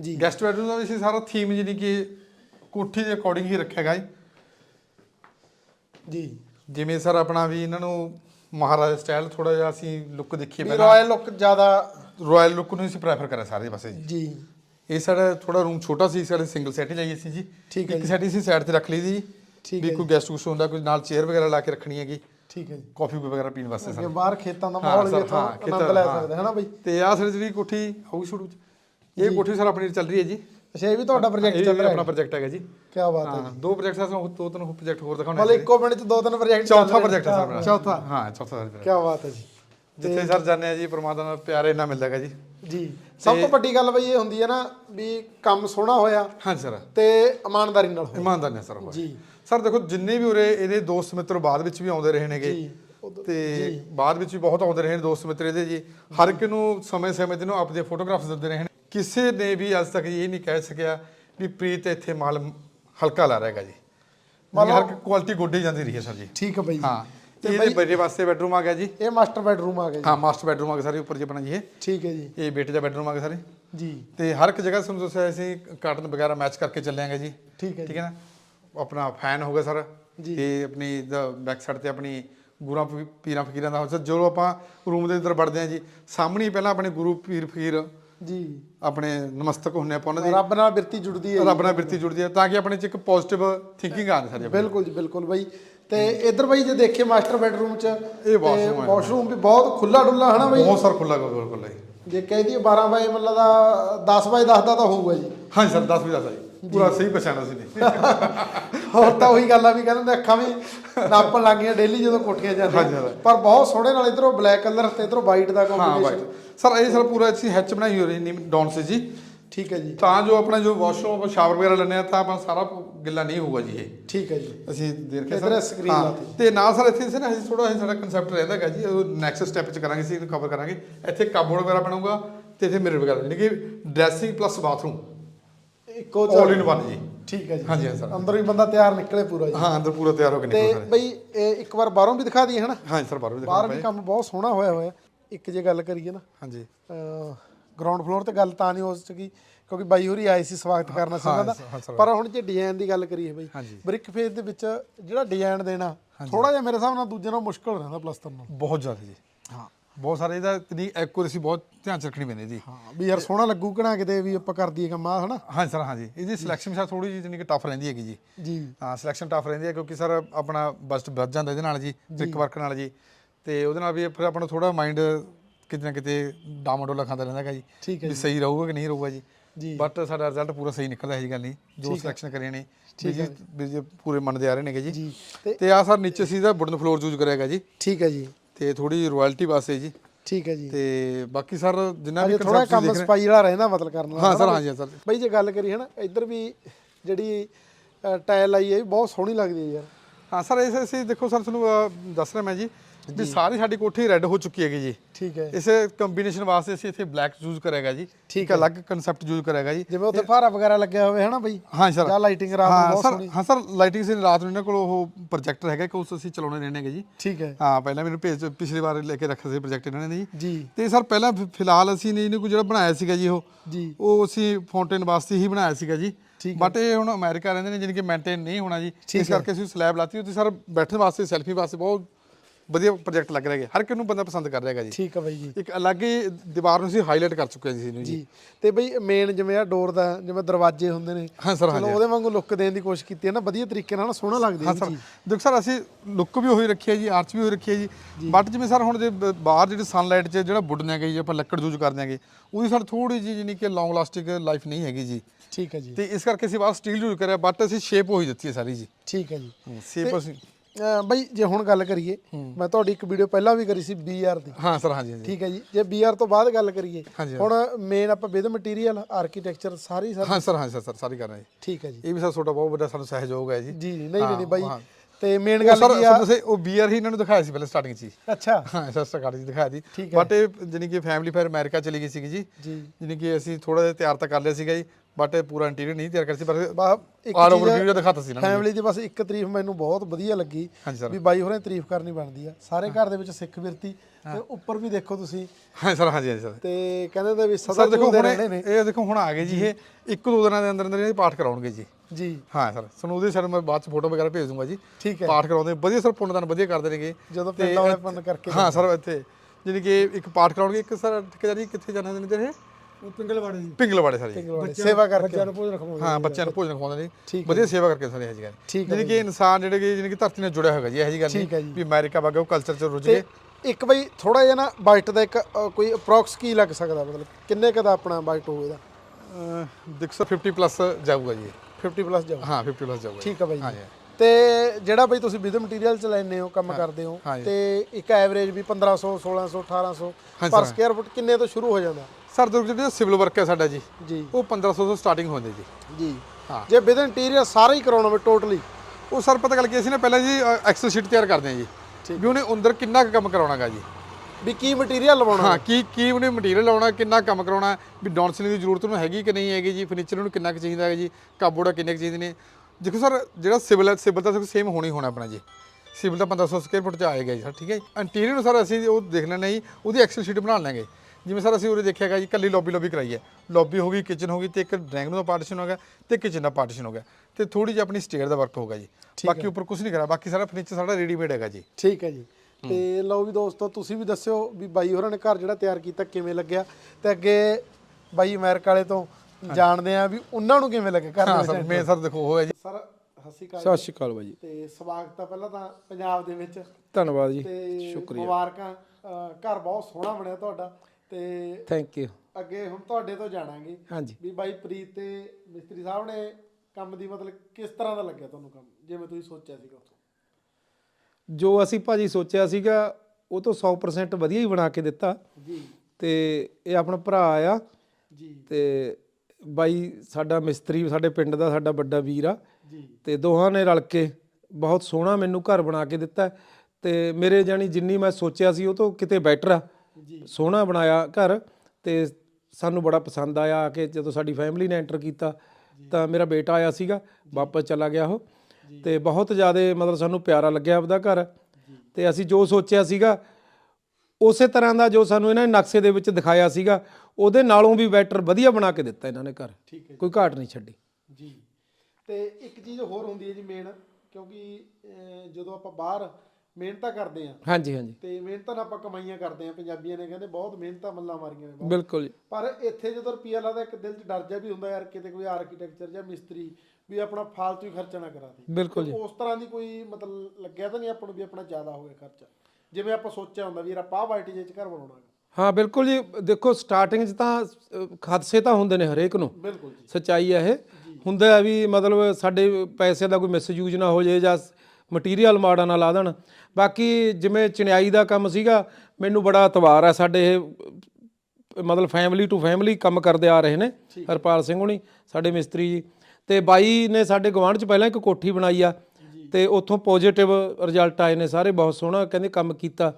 ਜੀ। ਗੈਸਟ ਬੈੱਡਰੂਮ ਦਾ ਵੀ ਅਸੀਂ ਸਾਰਾ ਥੀਮ ਜਿਹਨੀ ਕਿ ਕੋਠੀ ਦੇ ਅਕੋਰਡਿੰਗ ਹੀ ਰੱਖਿਆ ਹੈਗਾ ਜੀ। ਜੀ। ਜਿਵੇਂ ਸਰ ਆਪਣਾ ਵੀ ਇਹਨਾਂ ਨੂੰ ਮਹਾਰਾਜਾ ਸਟਾਈਲ ਥੋੜਾ ਜਿਹਾ ਅਸੀਂ ਲੁੱਕ ਦੇਖੀਏ ਵੀ ਰਾਇਲ ਲੁੱਕ ਜ਼ਿਆਦਾ ਰਾਇਲ ਲੁੱਕ ਨੂੰ ਅਸੀਂ ਪ੍ਰੈਫਰ ਕਰਿਆ ਸਾਰੇ ਪਾਸੇ ਜੀ। ਜੀ। ਇਹ ਸਾਡਾ ਥੋੜਾ ਰੂਮ ਛੋਟਾ ਸੀ ਸਾਡੇ ਸਿੰਗਲ ਸੈਟ ਹੀ ਲਾਈ ਸੀ ਜੀ। ਠੀਕ ਹੈ ਇੱਕ ਸੈਟ ਅਸੀਂ ਸਾਈਡ ਤੇ ਰੱਖ ਲਈ ਦੀ ਜੀ। ਠੀਕ ਵੀ ਕੋਈ ਗੈਸਟ ਕੁਛ ਹੁੰਦਾ ਕੋਈ ਨਾਲ ਚੇਅਰ ਵਗੈਰਾ ਲਾ ਕੇ ਰੱਖਣੀ ਹੈਗੀ। ਠੀਕ ਹੈ ਜੀ। ਕਾਫੀ ਵਗੈਰਾ ਪੀਣ ਵਾਸਤੇ ਅੱਗੇ ਸਰ ਬਾਹਰ ਖੇਤਾਂ ਦਾ ਮਾਹੌਲ ਸਰ, ਵੀ ਇੱਥੋਂ ਹਾਂ, ਆਨੰਦ ਖੇਤਾਂ- ਲੈ ਹਾਂ। ਸਕਦੇ ਹੈ ਨਾ ਬਈ? ਤੇ ਆਹ ਸਾਡੀ ਜਿਹੜੀ ਕੋਠੀ ਸ਼ੁਰੂ ਚ ਇਹ ਕੋਠੀ ਸਰ ਆਪਣੀ ਚੱਲ ਰਹੀ ਹੈ ਜੀ। ਅੱਛਾ ਇਹ ਵੀ ਤੁਹਾਡਾ ਪ੍ਰੋਜੈਕਟ ਚੱਲ ਰਿਹਾ ਆਪਣਾ ਹੈ? ਪ੍ਰੋਜੈਕਟ ਹੈਗਾ ਜੀ। ਕੀ ਬਾਤ ਹੈ ਹਾਂ ਦੋ ਪ੍ਰੋਜੈਕਟ ਸਰ ਦੋ ਤਿੰਨ ਪ੍ਰੋਜੈਕਟ ਹੋਰ ਦਿਖਾਉਣੇ ਮਤਲਬ ਇੱਕੋ ਮਿੰਟ ਚ ਦੋ ਤਿੰਨ ਪ੍ਰੋਜੈਕਟ ਚੌਥਾ ਪ੍ਰੋਜੈਕਟ ਹੈ ਆਪਣਾ ਚੌਥਾ। ਹਾਂ ਚੌਥਾ ਸਰ ਕੀ ਬਾਤ ਹੈ ਜੀ। ਜਿੱਥੇ ਸਰ ਜਾਂਦੇ ਆ ਜੀ ਪ੍ਰਮਾਤਮਾ ਦਾ ਪਿਆਰ ਇੰਨਾ ਮਿਲਦਾ ਹੈਗਾ ਜੀ। ਜੀ। ਸਭ ਤੋਂ ਵੱਡੀ ਗੱਲ ਬਈ ਇਹ ਹੁੰਦੀ ਹੈ ਨਾ ਵੀ ਕੰਮ ਸੋਹਣਾ ਹੋਇਆ ਹਾਂਜੀ ਸਰ। ਤੇ ਇਮਾਨਦਾਰੀ ਨਾਲ ਹੋਇਆ। ਇਮਾਨਦਾਰ ਨੇ ਸਰ ਉਹ ਜੀ। ਸਰ ਦੇਖੋ ਜਿੰਨੇ ਵੀ ਉਰੇ ਇਹਦੇ ਦੋਸਤ ਮਿੱਤਰ ਬਾਅਦ ਵਿੱਚ ਵੀ ਆਉਂਦੇ ਰਹੇ ਨੇਗੇ ਜੀ। ਤੇ ਬਾਅਦ ਵਿੱਚ ਵੀ ਬਹੁਤ ਆਉਂਦੇ ਰਹੇ ਨੇ ਦੋਸਤ ਮਿੱਤਰ ਇਹਦੇ ਜੀ। ਹਰ ਇੱਕ ਨੂੰ ਸਮੇਂ-ਸਮੇਂ ਤੇ ਨੂੰ ਆਪਦੇ ਫੋਟੋਗ੍ਰਾਫਸ ਦਿੰਦੇ ਰਹੇ ਨੇ। ਕਿਸੇ ਨੇ ਵੀ ਅੱਜ ਤੱਕ ਇਹ ਨਹੀਂ ਕਹਿ ਸਕਿਆ ਵੀ ਪ੍ਰੀਤ ਇੱਥੇ ਮਾਲ ਹਲਕਾ ਲਾ ਰਹੇਗਾ ਜੀ। ਮਤਲਬ ਹਰ ਕੁਆਲਿਟੀ ਗੁੱਡ ਹੀ ਜਾਂਦੀ ਰਹੀ ਹੈ ਸਰ ਜੀ। ਠੀਕ ਹੈ ਬਈ ਹਾਂ ਤੇ ਇਹਦੇ ਬੇਟੇ ਵਾਸਤੇ ਬੈਡਰੂਮ ਆ ਗਿਆ ਜੀ। ਇਹ ਮਾਸਟਰ ਬੈਡਰੂਮ ਆ ਗਿਆ ਜੀ। ਹਾਂ ਮਾਸਟਰ ਬੈਡਰੂਮ ਆ ਗਿਆ ਸਾਰੇ ਉੱਪਰ ਜੀ ਆਪਣਾ ਜੀ ਇਹ। ਠੀਕ ਹੈ ਜੀ। ਇਹ ਬੇਟੇ ਦਾ ਬੈਡਰੂਮ ਆ ਗਿਆ ਸਾਰੇ। ਜੀ। ਤੇ ਹਰ ਇੱਕ ਜਗ੍ਹਾ ਤੁਹਾਨੂੰ ਦੱਸਿਆ ਅਸੀਂ ਕਾਟਨ ਵਗੈਰਾ ਮੈਚ ਕਰਕੇ ਚੱਲਿਆਂਗੇ ਜੀ। ਠੀਕ ਹੈ ਠੀਕ ਹੈ ਨਾ? ਆਪਣਾ ਫੈਨ ਹੋ ਗਿਆ ਸਰ। ਤੇ ਆਪਣੀ ਬੈਕ ਸਾਈਡ ਤੇ ਆਪਣੀ ਗੁਰਾਂ ਪੀਰਾਂ ਫਕੀਰਾਂ ਦਾ ਹੁੰਦਾ ਜਦੋਂ ਆਪਾਂ ਰੂਮ ਦੇ ਅੰਦਰ ਵੜਦੇ ਹਾਂ ਜੀ ਸਾਹਮਣੇ ਹੀ ਪਹਿਲਾਂ ਆਪਣੇ ਗੁਰੂ ਪੀਰ ਫਕੀਰ ਜੀ। ਆਪਣੇ ਨਮਸਤਕ ਹੁੰਨੇ ਆਪਾਂ ਉਹਨਾਂ ਦੀ। ਰੱਬ ਨਾਲ ਬਿਰਤੀ ਜੁੜਦੀ ਹੈ ਰੱਬ ਨਾਲ ਬਿਰਤੀ ਜੁੜਦੀ ਹੈ ਤਾਂ ਕਿ ਆਪਣੇ ਚ ਇੱਕ ਪੋਜ਼ਿਟਿਵ ਥਿੰਕਿੰਗ ਆਉਂਦੀ ਸਾਡੀ ਆਪਣੀ। ਬਿਲਕੁਲ ਜੀ ਬਿਲਕੁਲ ਬਈ। ਤੇ ਇੱਧਰ ਬਈ ਜੇ ਦੇਖੇ ਮਾਸਟਰ ਬੈਡਰੂਮ ਚ ਇਹ ਹੈ। ਵਾਸ਼ਰੂਮ ਵੀ ਬਹੁਤ ਖੁੱਲਾ ਡੁੱਲਾ ਹਨਾ ਬਈ? ਬਹੁਤ ਸਰ ਖੁੱਲਾ ਖੁੱਲਾ ਜੀ। ਜੇ ਕਹਿ ਦਈਏ 12 ਬਾਈ ਮਤਲਬ ਦਾ 10 ਬਾਈ 10 ਦਾ ਤਾਂ ਹੋਊਗਾ ਜੀ। ਹਾਂਜੀ ਸਰ 10 ਵੀ 10 ਜੀ। ਪੂਰਾ ਸਹੀ ਪਛਾਣਿਆ ਸੀ ਨੇ ਹੋਰ ਤਾਂ ਉਹੀ ਗੱਲ ਆ ਵੀ ਕਹਿੰਦੇ ਨੇ ਅੱਖਾਂ ਵੀ ਨਾਪਣ ਲੱਗ ਗਈਆਂ ਡੇਲੀ ਜਦੋਂ ਕੋਠੀਆਂ ਜਾਂਦੇ ਪਰ ਬਹੁਤ ਸੋਹਣੇ ਨਾਲ ਇਧਰੋਂ ਬਲੈਕ ਕਲਰ ਤੇ ਇਧਰੋਂ ਵਾਈਟ ਦਾ ਕੰਬੀਨੇਸ਼ਨ ਸਰ ਇਹ ਸਰ ਪੂਰਾ ਅਸੀਂ ਹੈਚ ਬਣਾਈ ਹੋਈ ਰਹੀ ਡਾਊਨ ਸੇ ਜੀ। ਠੀਕ ਹੈ ਜੀ। ਤਾਂ ਜੋ ਆਪਣਾ ਜੋ ਵਾਸ਼ਰੂਮ ਸ਼ਾਵਰ ਵਗੈਰਾ ਲੈਣੇ ਆ ਤਾਂ ਆਪਣਾ ਸਾਰਾ ਗਿੱਲਾ ਨਹੀਂ ਹੋਊਗਾ ਜੀ ਇਹ। ਠੀਕ ਹੈ ਜੀ। ਅਸੀਂ ਦੇਰ ਕੇ ਹਾਂ, ਲਾਤੀ। ਤੇ ਨਾਲ ਸਰ ਇੱਥੇ ਸੀ ਨਾ ਅਸੀਂ ਥੋੜਾ ਸਾਡਾ ਕਨਸੈਪਟ ਰਹਿੰਦਾ ਹੈਗਾ ਜੀ ਉਹ ਨੈਕਸਟ ਸਟੈਪ ਚ ਕਰਾਂਗੇ ਸੀ ਇਹਨੂੰ ਕਵਰ ਕਰਾਂਗੇ। ਇੱਥੇ ਕਬੋਰਡ ਵਗੈਰਾ ਬਣੂਗਾ ਤੇ ਇੱਥੇ ਮਿਰਰ ਵਗੈਰਾ ਯਾਨੀ ਕਿ ਡਰੈਸਿੰਗ ਪਲੱਸ ਬਾਥਰੂਮ ਇੱਕੋ All in one ਜੀ। ਠੀਕ ਹੈ ਜੀ। ਹਾਂਜੀ, ਹਾਂ ਸਰ। ਅੰਦਰ ਵੀ ਬੰਦਾ ਤਿਆਰ ਨਿਕਲੇ ਪੂਰਾ ਜੀ। ਹਾਂ ਅੰਦਰ ਪੂਰਾ ਤਿਆਰ ਹੋ ਕੇ ਤੇ ਨਿਕਲਦਾ ਬਈ ਇਹ ਇੱਕ ਵਾਰ ਬਾਹਰੋਂ ਵੀ ਦਿਖਾ ਦਈਏ ਹਨਾ? ਹਾਂ ਸਰ ਬਾਹਰੋਂ ਵੀ ਬਾਹਰ ਦਿਖਾਉਣਾ ਵੀ ਕੰਮ ਬਹੁਤ ਸੋਹਣਾ ਹੋਇਆ ਹੋਇਆ। ਇੱਕ ਜੇ ਗੱਲ ਕਰੀਏ ਨਾ ਹਾਂਜੀ। ਗਰਾਊਂਡ ਫਲੋਰ ਤੇ ਗੱਲ ਤਾਂ ਨਹੀਂ ਹੋ ਸਕੀ ਕਿਉਂਕਿ ਬਾਈ ਹੋਰੀ ਆਏ ਸੀ ਸਵਾਗਤ ਕਰਨਾ ਸੀ ਉਹਨਾਂ ਹਾਂ, ਦਾ। ਪਰ ਹੁਣ ਜੇ ਡਿਜ਼ਾਈਨ ਦੀ ਗੱਲ ਕਰੀਏ ਬਈ। ਬ੍ਰਿਕ ਫੇਸ ਦੇ ਵਿੱਚ ਜਿਹੜਾ ਡਿਜ਼ਾਈਨ ਦੇਣਾ ਥੋੜਾ ਜਿਹਾ ਮੇਰੇ ਹਿਸਾਬ ਨਾਲ ਦੂਜੇ ਨਾਲੋਂ ਮੁਸ਼ਕਲ ਰਹਿੰਦਾ ਪਲਸਤਰ ਨਾਲ। ਬਹੁਤ ਜ਼ਿਆਦਾ ਜੀ। ਹਾਂ। ਬਹੁਤ ਸਾਰੇ ਇਹਦਾ ਤਨੀ ਐਕੂਰੇਸੀ ਬਹੁਤ ਧਿਆਨ ਚ ਰੱਖਣੀ ਪੈਂਦੀ ਜੀ। ਹਾਂ ਵੀ ਯਾਰ ਸੋਹਣਾ ਲੱਗੂ ਕਿਣਾ ਕਿਤੇ ਵੀ ਆਪਾਂ ਕਰ ਦਈਏ ਕੰਮ ਆ ਹਨਾ? ਹਾਂ ਸਰ ਹਾਂਜੀ। ਇਹਦੀ ਸਿਲੈਕਸ਼ਨ ਸ਼ਾਇਦ ਥੋੜੀ ਜਿਹੀ ਜਾਣੀ ਕਿ ਟਫ ਰਹਿੰਦੀ ਹੈਗੀ ਜੀ। ਜੀ। ਹਾਂ ਸਿਲੈਕਸ਼ਨ ਟਫ ਰਹਿੰਦੀ ਹੈ ਕਿਉਂਕਿ ਸਰ ਆਪਣਾ ਬਸਟ ਵੱਧ ਜਾਂਦਾ ਇਹਦੇ ਨਾਲ ਜੀ ਬ੍ਰਿਕ ਵਰਕ ਨਾਲ ਜੀ। ਤੇ ਉਹਦੇ ਨਾਲ ਵੀ ਫਿਰ ਆਪਣਾ ਥੋੜਾ ਮਾਈਂਡ ਕਿਤੇ ਨਾ ਕਿਤੇ ਡਾਮਾਡੋਲਾ ਖਾਂਦਾ ਰਹਿੰਦਾ ਹੈਗਾ ਜੀ। ਠੀਕ ਹੈ ਵੀ ਸਹੀ ਰਹੂਗਾ ਕਿ ਨਹੀਂ ਰਹੂਗਾ ਜੀ। ਜੀ। ਬਟ ਸਾਡਾ ਰਿਜ਼ਲਟ ਪੂਰਾ ਸਹੀ ਨਿਕਲਦਾ ਹੈ ਜੀ ਗੱਲ ਨਹੀਂ। ਜੋ ਸਿਲੈਕਸ਼ਨ ਕਰੇ ਨੇ ਜੀ ਵੀ ਜੀ ਪੂਰੇ ਮੰਨਦੇ ਆ ਰਹੇ ਨੇਗੇ ਜੀ। ਜੀ। ਤੇ ਆ ਸਰ ਨੀਚੇ ਸੀ ਦਾ ਵੁਡਨ ਫਲੋਰ ਯੂਜ਼ ਕਰਿਆਗਾ ਜੀ। ਠੀਕ ਹੈ ਜੀ। ਤੇ ਥੋੜੀ ਰਾਇਲਟੀ ਵਾਸਤੇ ਜੀ। ਠੀਕ ਹੈ ਜੀ। ਤੇ ਬਾਕੀ ਸਰ ਜਿੰਨਾ ਵੀ ਥੋੜਾ ਕੰਮ ਸਪਾਈ ਵਾਲਾ ਰਹਿੰਦਾ ਮਤਲਬ ਕਰਨ ਵਾਲਾ ਹਾਂ ਸਰ ਹਾਂ ਸਰ। ਬਈ ਜੇ ਗੱਲ ਕਰੀਏ ਹਨਾ ਇੱਧਰ ਵੀ ਜਿਹੜੀ ਟਾਇਲ ਆਈ ਹੈ ਬਹੁਤ ਸੋਹਣੀ ਲੱਗਦੀ ਹੈ ਯਾਰ। ਹਾਂ ਸਰ ਇਸ ਅਸੀਂ ਦੇਖੋ ਸਰ ਤੁਹਾਨੂੰ ਦੱਸ ਰਿਹਾ ਮੈਂ ਜੀ। ਵੀ ਸਾਰੀ ਸਾਡੀ ਕੋਠੀ ਰੈੱਡ ਹੋ ਚੁੱਕੀ ਹੈਗੀ ਜੀ। ਠੀਕ ਹੈ। ਇਸੇ ਕੰਬੀਨੇਸ਼ਨ ਵਾਸਤੇ ਅਸੀਂ ਇੱਥੇ ਬਲੈਕ ਯੂਜ਼ ਕਰਿਆਗਾ ਜੀ। ਠੀਕ ਅਲੱਗ ਕਨਸੈਪਟ ਯੂਜ਼ ਕਰਿਆਗਾ ਜੀ। ਜਿਵੇਂ ਉੱਥੇ ਫਾਰਾ ਵਗੈਰਾ ਲੱਗਿਆ ਹੋਵੇ ਹਨਾ ਬਈ? ਹਾਂ ਸਰ ਜਾਂ ਲਾਈਟਿੰਗ ਰਾਤ ਨੂੰ ਹਾਂ ਬਹੁਤ ਸੋਹਣੀ। ਹਾਂ ਸਰ ਲਾਈਟਿੰਗ ਸੀ ਰਾਤ ਨੂੰ ਇਹਨਾਂ ਕੋਲ ਉਹ ਪ੍ਰੋਜੈਕਟਰ ਹੈਗਾ ਕਿ ਉਸ ਅਸੀਂ ਚਲਾਉਣੇ ਰਹਿਣੇ ਹੈਗੇ ਜੀ। ਠੀਕ ਹੈ। ਹਾਂ ਪਹਿਲਾਂ ਮੈਨੂੰ ਭੇਜ ਪਿਛਲੀ ਵਾਰ ਲੈ ਕੇ ਰੱਖਿਆ ਸੀ ਪ੍ਰੋਜੈਕਟ ਇਹਨਾਂ ਨੇ ਜੀ। ਤੇ ਸਰ ਪਹਿਲਾਂ ਫਿਲਹਾਲ ਅਸੀਂ ਨੇ ਇਹਨੂੰ ਕੋਈ ਜਿਹੜਾ ਬਣਾਇਆ ਸੀਗਾ ਜੀ ਉਹ। ਜੀ। ਉਹ ਅਸੀਂ ਫਾਊਂਟੇਨ ਵਾਸਤੇ ਹੀ ਬਣਾਇਆ ਸੀਗਾ ਜੀ। ਬਟ ਇਹ ਹੁਣ ਅਮਰੀਕਾ ਰਹਿੰਦੇ ਨੇ ਜਿਹਨ ਕਿ ਮੇਨਟੇਨ ਨਹੀਂ ਹੋਣਾ ਜੀ। ਇਸ ਕਰਕੇ ਅਸੀਂ ਸਲੈਬ ਲਾਤੀ ਉੱਤੇ ਸਰ ਬੈਠਣ ਵਾਸਤੇ ਸੈਲਫੀ ਵਾਸਤੇ ਬਹੁਤ ਵਧੀਆ ਪ੍ਰੋਜੈਕਟ ਲੱਗ ਰਿਹਾ ਹੈ ਹਰ ਕਿਸੇ ਨੂੰ ਬੰਦਾ ਪਸੰਦ ਕਰ ਰਿਹਾ ਹੈਗਾ ਜੀ। ਠੀਕ ਹੈ ਬਾਈ ਜੀ। ਇੱਕ ਅਲੱਗ ਹੀ ਦੀਵਾਰ ਨੂੰ ਅਸੀਂ ਹਾਈਲਾਈਟ ਕਰ ਚੁੱਕੇ ਹਾਂ ਜੀ ਇਹਨੂੰ ਜੀ। ਜੀ। ਤੇ ਬਈ ਮੇਨ ਜਿਵੇਂ ਆ ਡੋਰ ਦਾ ਜਿਵੇਂ ਦਰਵਾਜ਼ੇ ਹੁੰਦੇ ਨੇ। ਹਾਂ ਸਰ ਚਲੋ ਉਹਦੇ ਵਾਂਗੂ ਲੁੱਕ ਦੇਣ ਦੀ ਕੋਸ਼ਿਸ਼ ਕੀਤੀ ਹੈ ਨਾ ਵਧੀਆ ਤਰੀਕੇ ਨਾਲ ਸੋਹਣਾ ਲੱਗਦੀ ਹੈ ਹਾਂ ਚੀਜ਼ ਦੇਖੋ ਸਰ ਅਸੀਂ ਲੁੱਕ ਵੀ ਉਹੀ ਰੱਖੀ ਹੈ ਜੀ ਆਰਚ ਵੀ ਉਹੀ ਰੱਖੀ ਹੈ ਜੀ। ਬਟ ਜਿਵੇਂ ਸਰ ਹੁਣ ਜੇ ਬਾਹਰ ਜਿਹੜੀ ਸਨਲਾਈਟ 'ਚ ਜਿਹੜਾ ਵੁੱਡ ਨੇ ਗਈ ਆਪਾਂ ਲੱਕੜ ਯੂਜ਼ ਕਰਦੇ ਆਂਗੇ ਉਹਦੀ ਸਰ ਥੋੜੀ ਜਿਹੀ ਜਿਹੀ ਕਿ ਲੌਂਗ ਲਾਸਟਿਕ ਲਾਈਫ ਨਹੀਂ ਹੈਗੀ ਜੀ। ਠੀਕ ਹੈ ਜੀ। ਤੇ ਇਸ ਕਰਕੇ ਅਸੀਂ ਬਾਹਰ ਸਟੀਲ ਯੂਜ਼ ਕਰਿਆ ਬਟ ਅਸੀਂ ਸ਼ੇਪ ਉਹੀ ਦਿੱਤੀ ਹੈ ਸਾਰੀ ਜੀ। ਠੀਕ ਹੈ ਜੀ। ਸ਼ੇਪ ਅਸੀਂ ਅਹ ਬਈ ਜੇ ਹੁਣ ਗੱਲ ਕਰੀਏ ਮੈਂ ਤੁਹਾਡੀ ਇੱਕ ਵੀਡੀਓ ਪਹਿਲਾਂ ਵੀ ਕਰੀ ਸੀ ਬੀਆਰ ਦੀ। ਹਾਂ ਸਰ ਹਾਂਜੀ ਹਾਂਜੀ। ਠੀਕ ਹੈ ਜੀ। ਜੇ ਬੀਆਰ ਤੋਂ ਬਾਅਦ ਗੱਲ ਕਰੀਏ ਹਾਂਜੀ, ਹੁਣ ਮੇਨ ਆਪਾਂ ਵਿਦ ਮਟੀਰੀਅਲ ਆਰਕੀਟੈਕਚਰ ਸਾਰੀ ਸਰ। ਹਾਂ ਸਰ ਹਾਂ ਸਰ ਸਰ ਸਾਰੀ ਕਰ ਰਹੇ ਜੀ। ਠੀਕ ਹੈ ਜੀ। ਇਹ ਵੀ ਸਰ ਤੁਹਾਡਾ ਬਹੁਤ ਵੱਡਾ ਸਾਨੂੰ ਸਹਿਯੋਗ ਹੈ ਜੀ। ਜੀ ਜੀ ਨਹੀਂ ਨਹੀਂ ਨਹੀਂ ਬਾਈ। ਹਾਂ। ਤੇ ਮੇਨ ਗੱਲ ਸਰ ਕੀ ਆ? ਦੱਸੇ ਉਹ ਬੀਅਰ ਹੀ ਇਹਨਾਂ ਨੂੰ ਦਿਖਾਇਆ ਸੀ ਪਹਿਲਾਂ ਸਟਾਰਟਿੰਗ 'ਚ ਹੀ। ਅੱਛਾ। ਹਾਂ ਸਰ ਸਟਾਰਟਿੰਗ 'ਚ ਦਿਖਾਇਆ ਸੀ। ਠੀਕ ਹੈ। ਬਟ ਇਹ ਜਾਨੀ ਕਿ ਫੈਮਿਲੀ ਫਿਰ ਅਮਰੀਕਾ ਚਲੀ ਗਈ ਸੀਗੀ ਜੀ। ਜੀ। ਜਾਨੀ ਕਿ ਅਸੀਂ ਥੋੜਾ ਜਿਹਾ ਤਿਆਰ ਤਾਂ ਕਰ ਲਿਆ ਸੀਗਾ ਜੀ। ਬਟ ਇਹ ਪੂਰਾ ਇੰਟੀਰੀਅਰ ਨਹੀਂ ਤਿਆਰ ਕਰ ਸੀ ਪਰ ਇੱਕ ਆਲ ਓਵਰ ਵੀਡੀਓ ਦਿਖਾਤਾ ਸੀ ਨੇ। ਫੈਮਿਲੀ ਦੀ ਬਸ ਇੱਕ ਤਾਰੀਫ ਮੈਨੂੰ ਬਹੁਤ ਵਧੀਆ ਲੱਗੀ ਵੀ ਬਾਈ ਹੋਰਾਂ ਦੀ ਤਾਰੀਫ ਕਰਨੀ ਬਣਦੀ ਆ। ਸਾਰੇ ਘਰ ਦੇ ਵਿੱਚ ਸਿੱਖ ਬਿਰਤੀ ਤੇ ਉੱਪਰ ਵੀ ਦੇਖੋ ਤੁਸੀਂ। ਹਾਂ ਸਰ ਹਾਂਜੀ ਹਾਂਜੀ ਸਰ ਤੇ ਕਹਿੰਦੇ ਨੇ ਵੀ ਸਦਾ ਦੇਖੋ ਹੁਣ ਇਹ ਇਹ ਦੇਖੋ ਹੁਣ ਆ ਗਏ ਜੀ ਇਹ ਇੱਕ ਦੋ ਦਿਨਾਂ ਦੇ ਅੰਦਰ ਅੰਦਰ ਇਹ ਪਾਠ ਕਰਾਉਣਗੇ ਜੀ। ਜੀ। ਹਾਂ ਸਰ ਤੁਹਾਨੂੰ ਉਹਦੇ ਸਰ ਮੈਂ ਬਾਅਦ ਚ ਫੋਟੋ ਵਗੈਰਾ ਭੇਜ ਦੂੰਗਾ ਜੀ। ਠੀਕ ਹੈ। ਪਾਠ ਕਰਾਉਂਦੇ ਵਧੀਆ ਸਰ ਪੁੰਨਦਾਨ ਵਧੀਆ ਕਰਦੇ ਨੇਗੇ। ਜਦੋਂ ਤੇ ਪਿੰਡ ਵਾਲੇ ਪੁੰਨ ਕਰਕੇ ਹਾਂ ਸਰ ਇੱਥੇ। ਜਾਨੀ ਕਿ ਇੱਕ ਪਾਠ ਕਰਾਉਣਗੇ ਇੱਕ ਸਰ ਠੇਕੇਦਾਰ ਜੀ ਕਿੱਥੇ ਜਾਣਾ ਨੇ ਤੇਰੇ ਉਹ ਪਿੰਗਲਵਾੜੇ ਦੀ। ਪਿੰਗਲਵਾੜੇ ਸਰ। ਜੀ ਸੇਵਾ ਕਰਕੇ ਬੱਚਿਆਂ ਨੂੰ ਭੋਜਨ ਖਵਾਉਂਦੇ ਹਾਂ ਬੱਚਿਆਂ ਨੂੰ ਭੋਜਨ ਖਵਾਉਂਦੇ ਨੇ। ਠੀਕ ਵਧੀਆ ਸੇਵਾ ਕਰਕੇ ਸਾਰੇ ਇਹ ਜੀ ਗੱਲ ਠੀਕ ਜਾਨੀ ਕਿ ਇਨਸਾਨ ਜਿਹੜੇ ਕਿ ਜਾਨੀ ਕਿ ਧਰਤੀ ਨਾਲ ਜੁੜਿਆ ਹੋਇਆ ਜੀ ਇਹ ਜੀ ਗੱਲ ਠੀਕ ਹੈ ਨਹੀਂ ਜੀ। ਵੀ ਅਮਰੀਕਾ ਵਗੇ ਉਹ ਕਲਚਰ ਚ ਰੁੱਝ ਤੇ ਗਏ। ਇੱਕ ਬਈ ਥੋੜਾ ਜਿਹਾ ਨਾ ਬਾਈਟ ਦਾ ਇੱਕ ਅ, ਕੋਈ ਅਪਰੋਕਸ ਕੀ ਲੱਗ ਸਕਦਾ? ਮਤਲਬ ਕਿੰਨੇ ਕ ਦਾ ਆਪਣਾ ਬਾਈਟ ਹੋਵੇਗਾ ਅਹ ਦੇਖੋ ਸਰ 50 ਪਲੱਸ ਜਾਊਗਾ ਜੀ। 50 ਪਲੱਸ ਜਾਓ ਹਾਂ 50 ਪਲੱਸ ਜਾਊਗਾ ਜੀ। ਠੀਕ ਹੈ ਬਾਈ ਹਾਂ ਜੀ। ਜੀ ਤੇ ਜਿਹੜਾ ਬਈ ਤੁਸੀਂ ਵਿਦ ਮਟੀਰੀਅਲ ਚ ਲੈਨੇ ਹੋ ਕੰਮ ਕਰਦੇ ਹੋ ਹਾਂ ਜੀ। ਤੇ ਇੱਕ ਐਵਰੇਜ ਵੀ 1500 1600 1800 ਹਾਂ ਪਰ। ਸਕੁਅਰ ਫੁੱਟ ਕਿੰਨੇ ਤੋਂ ਸ਼ੁਰੂ ਹੋ ਜਾਂਦਾ? ਸਰ ਦੇਖੋ ਜਿਹੜਾ ਸਿਵਲ ਵਰਕ ਹੈ ਸਾਡਾ ਜੀ ਜੀ। ਉਹ 1500 ਤੋਂ ਸਟਾਰਟਿੰਗ ਹੁੰਦੀ ਜੀ। ਜੀ। ਹਾਂ। ਜੇ ਵਿਦ ਇੰਟੀਰੀਅਰ ਸਾਰਾ ਹੀ ਕਰਾਉਣਾ ਹੋਵੇ ਟੋਟਲੀ ਉਹ ਸਰ ਪਤਾ ਗੱਲ ਕੀ ਅਸੀਂ ਨਾ ਪਹਿਲਾਂ ਜੀ ਐਕਸਲ ਸ਼ੀਟ ਤਿਆਰ ਕਰਦੇ ਹਾਂ ਜੀ। ਵੀ ਉਹਨੇ ਅੰਦਰ ਕਿੰਨਾ ਕੁ ਕੰਮ ਕਰਾਉਣਾਗਾ ਜੀ। ਵੀ ਕੀ ਮਟੀਰੀਅਲ ਲਵਾਉਣਾ ਹਾਂ ਕੀ ਕੀ ਉਹਨੇ ਮਟੀਰੀਅਲ ਲਾਉਣਾ ਕਿੰਨਾ ਕੰਮ ਕਰਾਉਣਾ ਵੀ ਡਾਊਨਸਿਲਿੰਗ ਦੀ ਜ਼ਰੂਰਤ ਉਹਨੂੰ ਹੈਗੀ ਕਿ ਨਹੀਂ ਹੈਗੀ ਜੀ ਫਰਨੀਚਰ ਨੂੰ ਕਿੰਨਾ ਕੁ ਚਾਹੀਦਾ ਹੈ ਜੀ ਕਾਬੋਰਡ ਕਿੰਨੇ ਕੁ ਚਾਹੀਦੇ ਨੇ। ਦੇਖੋ ਸਰ ਜਿਹੜਾ ਸਿਵਲ ਹੈ ਸਿਵਲ ਤਾਂ ਸੇਮ ਹੋਣੀ ਹੋਣਾ ਆਪਣਾ ਜੀ। ਸਿਵਲ ਤਾਂ 1500 ਸਕੁਅਰ ਫੁੱਟ ਚ ਆਏਗਾ ਜੀ ਸਰ ਠੀਕ ਹੈ ਇੰਟੀਰੀਅਰ ਨੂੰ ਸਰ ਅਸੀਂ ਉਹ ਦੇਖ ਲੈਣਾ ਜੀ ਉਹਦੀ ਐਕਸਲ ਸ਼ੀਟ ਬਣਾ ਲਾਂਗੇ ਜਿਵੇਂ ਸਰ ਅਸੀਂ ਉਰੇ ਦੇਖਿਆਗਾ ਜੀ ਕੱਲੀ ਲੌਬੀ ਲੌਬੀ ਕਰਾਈ ਹੈ। ਲੌਬੀ ਹੋ ਗਈ ਕਿਚਨ ਹੋ ਗਈ ਤੇ ਇੱਕ ਡਰਾਇੰਗ ਰੂਮ ਦਾ ਪਾਰਟੀਸ਼ਨ ਹੋ ਗਿਆ ਤੇ ਕਿਚਨ ਦਾ ਪਾਰਟੀਸ਼ਨ ਹੋ ਗਿਆ। ਤੇ ਥੋੜੀ ਜਿਹੀ ਆਪਣੀ ਸਟੇਅਰ ਦਾ ਵਰਕ ਹੋਗਾ ਜੀ। ਬਾਕੀ ਉੱਪਰ ਕੁਝ ਨਹੀਂ ਕਰਾ ਬਾਕੀ ਸਾਰਾ ਫਰਨੀਚਰ ਸਾਡਾ ਰੈਡੀਮੇਡ ਹੈਗਾ ਜੀ। ਠੀਕ ਹੈ ਜੀ। ਤੇ ਲਓ ਵੀ ਦੋਸਤੋ ਤੁਸੀਂ ਵੀ ਦੱਸਿਓ ਵੀ ਬਾਈ ਹੋਰਾਂ ਨੇ ਘਰ ਜਿਹੜਾ ਤਿਆਰ ਕੀਤਾ ਕਿਵੇਂ ਲੱਗਿਆ। ਤੇ ਅੱਗੇ ਬਾਈ ਅਮਰੀਕਾ ਵਾਲੇ ਤੋਂ ਜਾਣਦੇ ਆ ਵੀ ਉਹਨਾਂ ਨੂੰ ਕਿਵੇਂ ਲੱਗਿਆ ਘਰ ਦੇ ਹਾਂ ਵਿੱਚ ਸਰ ਮੈਂ ਸਰ ਦੇਖੋ ਉਹ ਹੈ ਜੀ। ਸਰ ਸਤਿ ਸ਼੍ਰੀ ਅਕਾਲ ਸਤਿ ਸ਼੍ਰੀ ਅਕਾਲ ਬਾਈ ਜੀ। ਤੇ ਸਵਾਗਤ ਆ ਪਹਿਲਾਂ ਤਾਂ ਪੰਜਾਬ ਦੇ ਵਿੱਚ। ਧੰਨਵਾਦ ਜੀ। ਤੇ ਮੁਬਾਰਕਾਂ ਅਹ ਘਰ ਬਹੁਤ ਸੋਹਣਾ ਬਣਿਆ ਤੁਹਾਡਾ। ਤੇ ਥੈਂਕ ਯੂ ਅੱਗੇ ਹੁਣ ਤੁਹਾਡੇ ਤੋਂ ਜਾਣਾਂਗੇ ਹਾਂਜੀ। ਵੀ ਬਾਈ ਪ੍ਰੀਤ ਤੇ ਮਿਸਤਰੀ ਸਾਹਿਬ ਨੇ ਕੰਮ ਦੀ ਮਤਲਬ ਕਿਸ ਤਰ੍ਹਾਂ ਦਾ ਲੱਗਿਆ ਤੁਹਾਨੂੰ ਕੰਮ? ਜਿਵੇਂ ਤੁਸੀਂ ਸੋਚਿਆ ਸੀਗਾ ਜੋ ਅਸੀਂ ਭਾਜੀ ਸੋਚਿਆ ਸੀਗਾ ਉਹ ਤੋਂ 100% ਵਧੀਆ ਹੀ ਬਣਾ ਕੇ ਦਿੱਤਾ। ਜੀ। ਤੇ ਇਹ ਆਪਣਾ ਭਰਾ ਆ। ਜੀ। ਤੇ ਬਾਈ ਸਾਡਾ ਮਿਸਤਰੀ ਸਾਡੇ ਪਿੰਡ ਦਾ ਸਾਡਾ ਵੱਡਾ ਵੀਰ ਆ। ਜੀ। ਤੇ ਦੋਹਾਂ ਨੇ ਰਲ ਕੇ ਬਹੁਤ ਸੋਹਣਾ ਮੈਨੂੰ ਘਰ ਬਣਾ ਕੇ ਦਿੱਤਾ। ਤੇ ਮੇਰੇ ਜਾਨੀ ਜਿੰਨੀ ਮੈਂ ਸੋਚਿਆ ਸੀ ਉਹ ਤੋਂ ਕਿਤੇ ਬੈਟਰ ਆ। ਸੋਹਣਾ ਬਣਾਇਆ ਘਰ ਤੇ ਸਾਨੂੰ ਬੜਾ ਪਸੰਦ ਆਇਆ ਕਿ ਜਦੋਂ ਸਾਡੀ ਫੈਮਿਲੀ ਨੇ ਐਂਟਰ ਕੀਤਾ ਤਾਂ ਮੇਰਾ ਬੇਟਾ ਆਇਆ ਸੀਗਾ ਵਾਪਸ ਚਲਾ ਗਿਆ ਉਹ। ਤੇ ਬਹੁਤ ਜ਼ਿਆਦਾ ਮਤਲਬ ਸਾਨੂੰ ਪਿਆਰਾ ਲੱਗਿਆ ਆਪਦਾ ਘਰ। ਤੇ ਅਸੀਂ ਜੋ ਸੋਚਿਆ ਸੀਗਾ ਉਸੇ ਤਰ੍ਹਾਂ ਦਾ ਜੋ ਸਾਨੂੰ ਇਹਨਾਂ ਨੇ ਨਕਸ਼ੇ ਦੇ ਵਿੱਚ ਦਿਖਾਇਆ ਸੀਗਾ ਉਹਦੇ ਨਾਲੋਂ ਵੀ ਬੈਟਰ ਵਧੀਆ ਬਣਾ ਕੇ ਦਿੱਤਾ ਇਹਨਾਂ ਨੇ ਘਰ। ਕੋਈ ਘਾਟ ਨਹੀਂ ਛੱਡੀ। ਜੀ। ਤੇ ਇੱਕ ਚੀਜ਼ ਹੋਰ ਹੁੰਦੀ ਹੈ ਜੀ ਮੇਨ ਕਿਉਂਕਿ ਜਦੋਂ ਆਪਾਂ ਬਾਹਰ ਮਿਹਨਤਾਂ ਕਰਦੇ ਆ। ਹਾਂਜੀ ਹਾਂਜੀ। ਤੇ ਮਿਹਨਤਾਂ ਨਾਲ ਆਪਾਂ ਕਮਾਈਆਂ ਕਰਦੇ ਆ। ਪੰਜਾਬੀਆਂ ਨੇ ਕਹਿੰਦੇ ਬਹੁਤ ਮਿਹਨਤਾਂ ਮੱਲਾਂ ਮਾਰੀਆਂ ਨੇ ਬਹੁਤ। ਬਿਲਕੁਲ ਜੀ। ਪਰ ਇੱਥੇ ਜਦੋਂ ਰੁਪਈਆ ਲੱਗਦਾ ਇੱਕ ਦਿਲ 'ਚ ਡਰ ਜਾ ਵੀ ਹੁੰਦਾ ਯਾਰ ਕਿਤੇ ਕੋਈ ਆਰਕੀਟੈਕਚਰ ਜਾਂ ਮਿਸਤਰੀ ਵੀ ਆਪਣਾ ਫਾਲਤੂ ਹੀ ਖਰਚਾ ਨਾ ਕਰਾ ਦੇ। ਬਿਲਕੁਲ ਜੀ। ਉਸ ਤਰ੍ਹਾਂ ਦੀ ਕੋਈ ਮਤਲਬ ਲੱਗਿਆ ਤਾਂ ਨਹੀਂ ਆਪਾਂ ਨੂੰ ਵੀ ਆਪਣਾ ਜ਼ਿਆਦਾ ਹੋ ਗਿਆ ਖਰਚਾ? ਜਿਵੇਂ ਆਪਾਂ ਸੋਚਿਆ ਹੁੰਦਾ ਵੀ ਯਾਰ ਆਪਾਂ ਵਾਈਟੀ ਜੇ ਚ ਘਰ ਬਣਾਉਣਾ ਹੈ। ਬਿਲਕੁਲ ਜੀ। ਦੇਖੋ ਸਟਾਰਟਿੰਗ 'ਚ ਤਾਂ ਹਾਦਸੇ ਤਾਂ ਹੁੰਦੇ ਨੇ ਹਰੇਕ ਨੂੰ। ਬਿਲਕੁਲ ਜੀ। ਸੱਚਾਈ ਹੈ ਇਹ। ਹੁੰਦਾ ਹੈ ਵੀ ਮਤਲਬ ਸਾਡੇ ਪੈਸੇ ਦਾ ਕੋਈ ਮਿਸਯੂਜ਼ ਨਾ ਹੋ ਜਾਏ ਜਾਂ ਮਟੀਰੀਅਲ ਮਾੜਾ ਨਾ ਲਾ ਦੇਣ। ਬਾਕੀ ਜਿਵੇਂ ਚਿਣਾਈ ਦਾ ਕੰਮ ਸੀਗਾ ਮੈਨੂੰ ਬੜਾ ਇਤਬਾਰ ਹੈ ਸਾਡੇ ਇਹ ਮਤਲਬ ਫੈਮਿਲੀ ਟੂ ਫੈਮਿਲੀ ਕੰਮ ਕਰਦੇ ਆ ਰਹੇ ਨੇ ਹਰਪਾਲ ਸਿੰਘ ਹੁਣੀ ਸਾਡੇ ਮਿਸਤਰੀ ਜੀ। ਤੇ ਬਾਈ ਨੇ ਸਾਡੇ ਗਵਾਂਢ 'ਚ ਪਹਿਲਾਂ ਇੱਕ ਕੋਠੀ ਬਣਾਈ ਆ ਤੇ ਉੱਥੋਂ ਪੋਜ਼ਿਟਿਵ ਰਿਜ਼ਲਟ ਆਏ ਨੇ ਸਾਰੇ ਬਹੁਤ ਸੋਹਣਾ ਕਹਿੰਦੇ ਕੰਮ ਕੀਤਾ।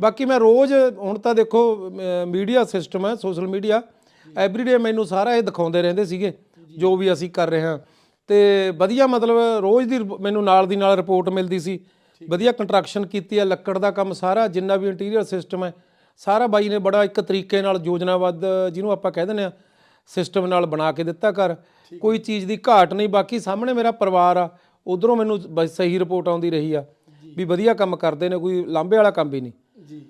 ਬਾਕੀ ਮੈਂ ਰੋਜ਼ ਹੁਣ ਤਾਂ ਦੇਖੋ ਮੀਡੀਆ ਸਿਸਟਮ ਹੈ ਸੋਸ਼ਲ ਮੀਡੀਆ ਐਵਰੀਡੇ ਮੈਨੂੰ ਸਾਰਾ ਇਹ ਦਿਖਾਉਂਦੇ ਰਹਿੰਦੇ ਸੀਗੇ ਜੋ ਵੀ ਅਸੀਂ ਕਰ ਰਹੇ ਹਾਂ। ਤੇ ਵਧੀਆ ਮਤਲਬ ਰੋਜ਼ ਦੀ ਮੈਨੂੰ ਨਾਲ ਦੀ ਨਾਲ ਰਿਪੋਰਟ ਮਿਲਦੀ ਸੀ। ਵਧੀਆ ਕੰਸਟਰਕਸ਼ਨ ਕੀਤੀ ਹੈ ਲੱਕੜ ਦਾ ਕੰਮ ਸਾਰਾ ਜਿੰਨਾ ਵੀ ਇੰਟੀਰੀਅਰ ਸਿਸਟਮ ਹੈ ਸਾਰਾ ਬਾਈ ਨੇ ਬੜਾ ਇੱਕ ਤਰੀਕੇ ਨਾਲ ਯੋਜਨਾਬੱਧ ਜਿਹਨੂੰ ਆਪਾਂ ਕਹਿ ਦਿੰਦੇ ਆ ਸਿਸਟਮ ਨਾਲ ਬਣਾ ਕੇ ਦਿੱਤਾ ਘਰ। ਕੋਈ ਚੀਜ਼ ਦੀ ਘਾਟ ਨਹੀਂ ਬਾਕੀ ਸਾਹਮਣੇ ਮੇਰਾ ਪਰਿਵਾਰ ਆ ਉਧਰੋਂ ਮੈਨੂੰ ਸਹੀ ਰਿਪੋਰਟ ਆਉਂਦੀ ਰਹੀ ਆ ਵੀ ਵਧੀਆ ਕੰਮ ਕਰਦੇ ਨੇ ਕੋਈ ਲਾਂਭੇ ਵਾਲਾ ਕੰਮ ਵੀ ਨਹੀਂ। ਜੀ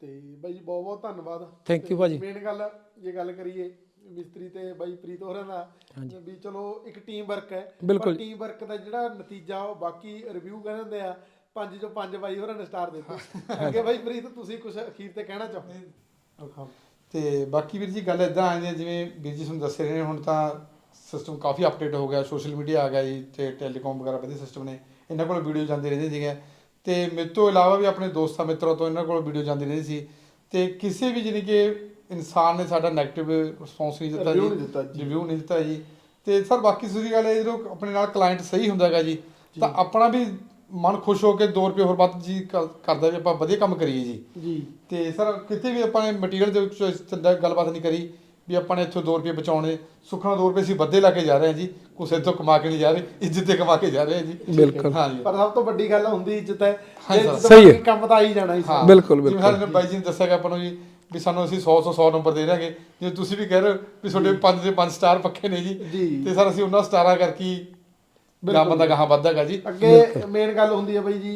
ਤੇ ਬਾਈ ਜੀ ਬਹੁਤ ਬਹੁਤ ਧੰਨਵਾਦ ਥੈਂਕ ਯੂ ਭਾਜੀ। ਮੇਨ ਗੱਲ ਜੇ ਗੱਲ ਕਰੀਏ ਮਿਸਤਰੀ ਤੇ ਬਾਈ ਪ੍ਰੀਤ ਹੋਰਾਂ ਦਾ ਵੀ ਚਲੋ ਇੱਕ ਟੀਮ ਵਰਕ ਹੈ ਬਿਲਕੁਲ। ਟੀਮ ਵਰਕ ਦਾ ਜਿਹੜਾ ਨਤੀਜਾ ਉਹ ਬਾਕੀ ਰਿਵਿਊ ਕਹਿੰਦੇ ਹੁੰਦੇ ਆ ਪੰਜ ਚੋਂ ਪੰਜ ਬਾਈ ਹੋਰਾਂ ਨੇ ਸਟਾਰ ਦਿੱਤੇ। ਅੱਗੇ ਬਾਈ ਪ੍ਰੀਤ ਤੁਸੀਂ ਕੁਝ ਅਖੀਰ ਤੇ ਕਹਿਣਾ ਚਾਹੋ ਤੇ ਬਾਕੀ ਵੀਰ ਜੀ ਗੱਲ ਇਦਾਂ ਆ ਜੀ ਜਿਵੇਂ ਵੀਰ ਜੀ ਤੁਹਾਨੂੰ ਦੱਸ ਰਹੇ ਨੇ ਹੁਣ ਤਾਂ ਸਿਸਟਮ ਕਾਫੀ ਅਪਡੇਟ ਹੋ ਗਿਆ ਸੋਸ਼ਲ ਮੀਡੀਆ ਆ ਗਿਆ ਜੀ ਤੇ ਟੈਲੀਕਾਮ ਵਗੈਰਾ ਵਧੀਆ ਸਿਸਟਮ ਨੇ ਇਹਨਾਂ ਕੋਲ ਵੀਡੀਓ ਜਾਂਦੇ ਰਹਿੰਦੇ ਸੀਗੇ। ਤੇ ਮੇਰੇ ਤੋਂ ਇਲਾਵਾ ਵੀ ਆਪਣੇ ਦੋਸਤਾਂ ਮਿੱਤਰਾਂ ਤੋਂ ਇਹਨਾਂ ਕੋਲ ਵੀਡੀਓ ਜਾਂਦੀ ਰਹਿੰਦੀ ਸੀ। ਤੇ ਕਿਸੇ ਵੀ ਜਾਣੀ ਕਿ ਇਨਸਾਨ ਨੇ ਸਾਡਾ 네ਗੇਟਿਵ ਰਿਸਪੌਂਸ ਨਹੀਂ ਦਿੱਤਾ Review ਨਹੀਂ ਦਿੱਤਾ ਜੀ। ਰਿਵਿਊ ਨਹੀਂ ਦਿੱਤਾ ਜੀ ਤੇ ਸਰ ਬਾਕੀ ਦੂਸਰੀ ਗੱਲ ਹੈ ਜਦੋਂ ਆਪਣੇ ਨਾਲ ਕਲਾਇੰਟ ਸਹੀ ਹੁੰਦਾ ਹੈਗਾ ਜੀ ਤਾਂ ਆਪਣਾ ਵੀ ਮਨ ਖੁਸ਼ ਹੋ ਕੇ 2 ਰੁਪਏ ਹੋਰ ਵੱਧ ਜੀ ਕਰਦਾ ਵੀ ਆਪਾਂ ਵਧੀਆ ਕੰਮ ਕਰੀਏ ਜੀ ਜੀ ਤੇ ਸਰ ਕਿਤੇ ਵੀ ਆਪਾਂ ਨੇ ਮਟੀਰੀਅਲ ਦੇ ਵਿੱਚ ਇਸ ਤਰ੍ਹਾਂ ਦੀ ਗੱਲਬਾਤ ਨਹੀਂ ਕਰੀ ਵੀ ਆਪਾਂ ਨੇ ਇੱਥੋਂ 2 ਰੁਪਏ ਬਚਾਉਣੇ ਸੁਖਣਾ 2 ਰੁਪਏ ਅਸੀਂ ਵੱਧੇ ਲਾ ਕੇ ਜਾ ਰਹੇ ਹਾਂ ਜੀ ਕੁਛ ਇੱਥੋਂ ਕਮਾ ਕੇ ਨਹੀਂ ਜਾ ਰਹੇ ਇੱਜ਼ਤ ਤੇ ਕਮਾ ਕੇ ਜਾ ਰਹੇ ਹਾਂ ਜੀ ਬਿਲਕੁਲ। ਹਾਂ ਜੀ ਪਰ ਸਭ ਤੋਂ ਵੱਡੀ ਗੱਲ ਹੁੰਦੀ ਇੱਜ਼ਤ ਹੈ ਜੇ। ਇੱਜ਼ਤ ਸਹੀ ਹੈ। ਬਾਕੀ ਕੰਮ ਤਾਂ ਆ ਹੀ ਜਾਣਾ ਹੀ ਹਾਂ ਬਿਲਕੁਲ, ਜਿਵੇਂ ਬਿਲਕੁਲ। ਸਾਡੇ ਬਾਈ ਜੀ ਨੇ ਦੱਸਿਆ ਕਿ ਆਪਾਂ ਨੂੰ ਜੀ ਵੀ ਸਾਨੂੰ ਅਸੀਂ 100 ਤੋਂ 100 ਨੰਬਰ ਦੇ ਰਾਂਗੇ ਜੇ ਤੁਸੀਂ ਵੀ ਕਹਿ ਰਹੇ ਹੋ ਵੀ ਤੁਹਾਡੇ 5 ਦੇ 5 ਸਟਾਰ ਪੱਕੇ ਨੇ ਜੀ। ਤੇ ਸਰ ਅਸੀਂ ਉਹਨਾਂ ਸਟਾਰਾਂ ਕਰਕੇ ਗਾਂ ਬੰਦਾ ਗਾਹਾਂ ਵੱਧਦਾਗਾ ਜੀ। ਅੱਗੇ ਮੇਨ ਗੱਲ ਹੁੰਦੀ ਹੈ ਬਾਈ ਜੀ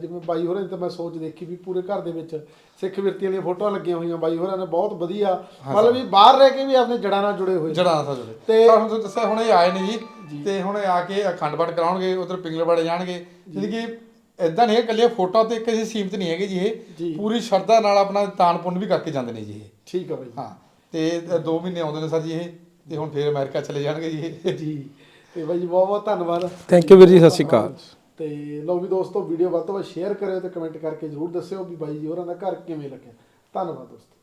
ਜਿਵੇਂ ਬਾਈ ਹੋਰਾਂ ਦੀ ਤਾਂ ਮੈਂ ਸੋਚ ਦੇਖੀ ਵੀ ਪੂਰੇ ਘਰ ਦੇ ਵਿੱਚ ਸਿੱਖ ਵਿਰਤੀਆਂ ਦੀਆਂ ਫੋਟੋਆਂ ਲੱਗੀਆਂ ਹੋਈਆਂ ਬਾਈ ਹੋਰਾਂ ਨੇ ਬਹੁਤ ਵਧੀਆ। ਮਤਲਬ ਵੀ ਬਾਹਰ ਰਹਿ ਕੇ ਵੀ ਆਪਣੇ ਜੜਾਂ ਨਾਲ ਜੁੜੇ ਹੋਏ ਨੇ। ਜੜਾ ਸਰ ਜੁੜੇ। ਤੇ- ਹੁਣ ਤੁਹਾਨੂੰ ਦੱਸਿਆ ਹੁਣ ਇਹ ਆਏ ਨੇ ਜੀ ਤੇ ਹੁਣ ਆ ਕੇ ਅਖੰਡ ਪਾਠ ਕਰਾਉਣਗੇ ਉਧਰ ਪਿੰਗਲਵਾੜੇ ਜਾਣਗੇ। ਜਿਹੜੀ ਕਿ ਇਦਾਂ ਨਹੀਂ ਹੈ ਇਕੱਲੀਆਂ ਫੋਟੋਆਂ ਤੇ ਕਿਸੇ ਸੀਮਤ ਨਹੀਂ ਹੈਗੇ ਜੀ ਜੀ। ਇਹ ਪੂਰੀ ਸ਼ਰਧਾ ਨਾਲ ਆਪਣਾ ਦਾਨ ਪੁੰਨ ਵੀ ਕਰਕੇ ਜਾਂਦੇ ਨੇ ਜੀ ਇਹ। ਠੀਕ ਹੈ ਬਾਈ। ਹਾਂ ਤੇ 2 ਮਹੀਨੇ ਆਉਂਦੇ ਨੇ ਸਰ ਜੀ ਇਹ ਤੇ ਹੁਣ ਫੇਰ ਅਮਰੀਕਾ ਚਲੇ ਜਾਣਗੇ ਜੀ ਇਹ। ਜੀ ਤੇ ਬਾਈ ਜੀ ਬਹੁਤ ਬਹੁਤ ਧੰਨਵਾਦ। ਥੈਂਕ ਯੂ ਵੀਰ ਜੀ ਸਤਿ ਸ਼੍ਰੀ ਅਕਾਲ। ਤੇ ਲਓ ਵੀ ਦੋਸਤੋ ਵੀਡੀਓ ਵੱਧ ਤੋਂ ਵੱਧ ਸ਼ੇਅਰ ਕਰਿਓ ਤੇ ਕਮੈਂਟ ਕਰਕੇ ਜਰੂਰ ਦੱਸਿਓ ਵੀ ਬਾਈ ਜੀ ਹੋਰਾਂ ਦਾ ਘਰ ਕਿਵੇਂ ਲੱਗਿਆ। ਧੰਨਵਾਦ ਦੋਸਤੋ।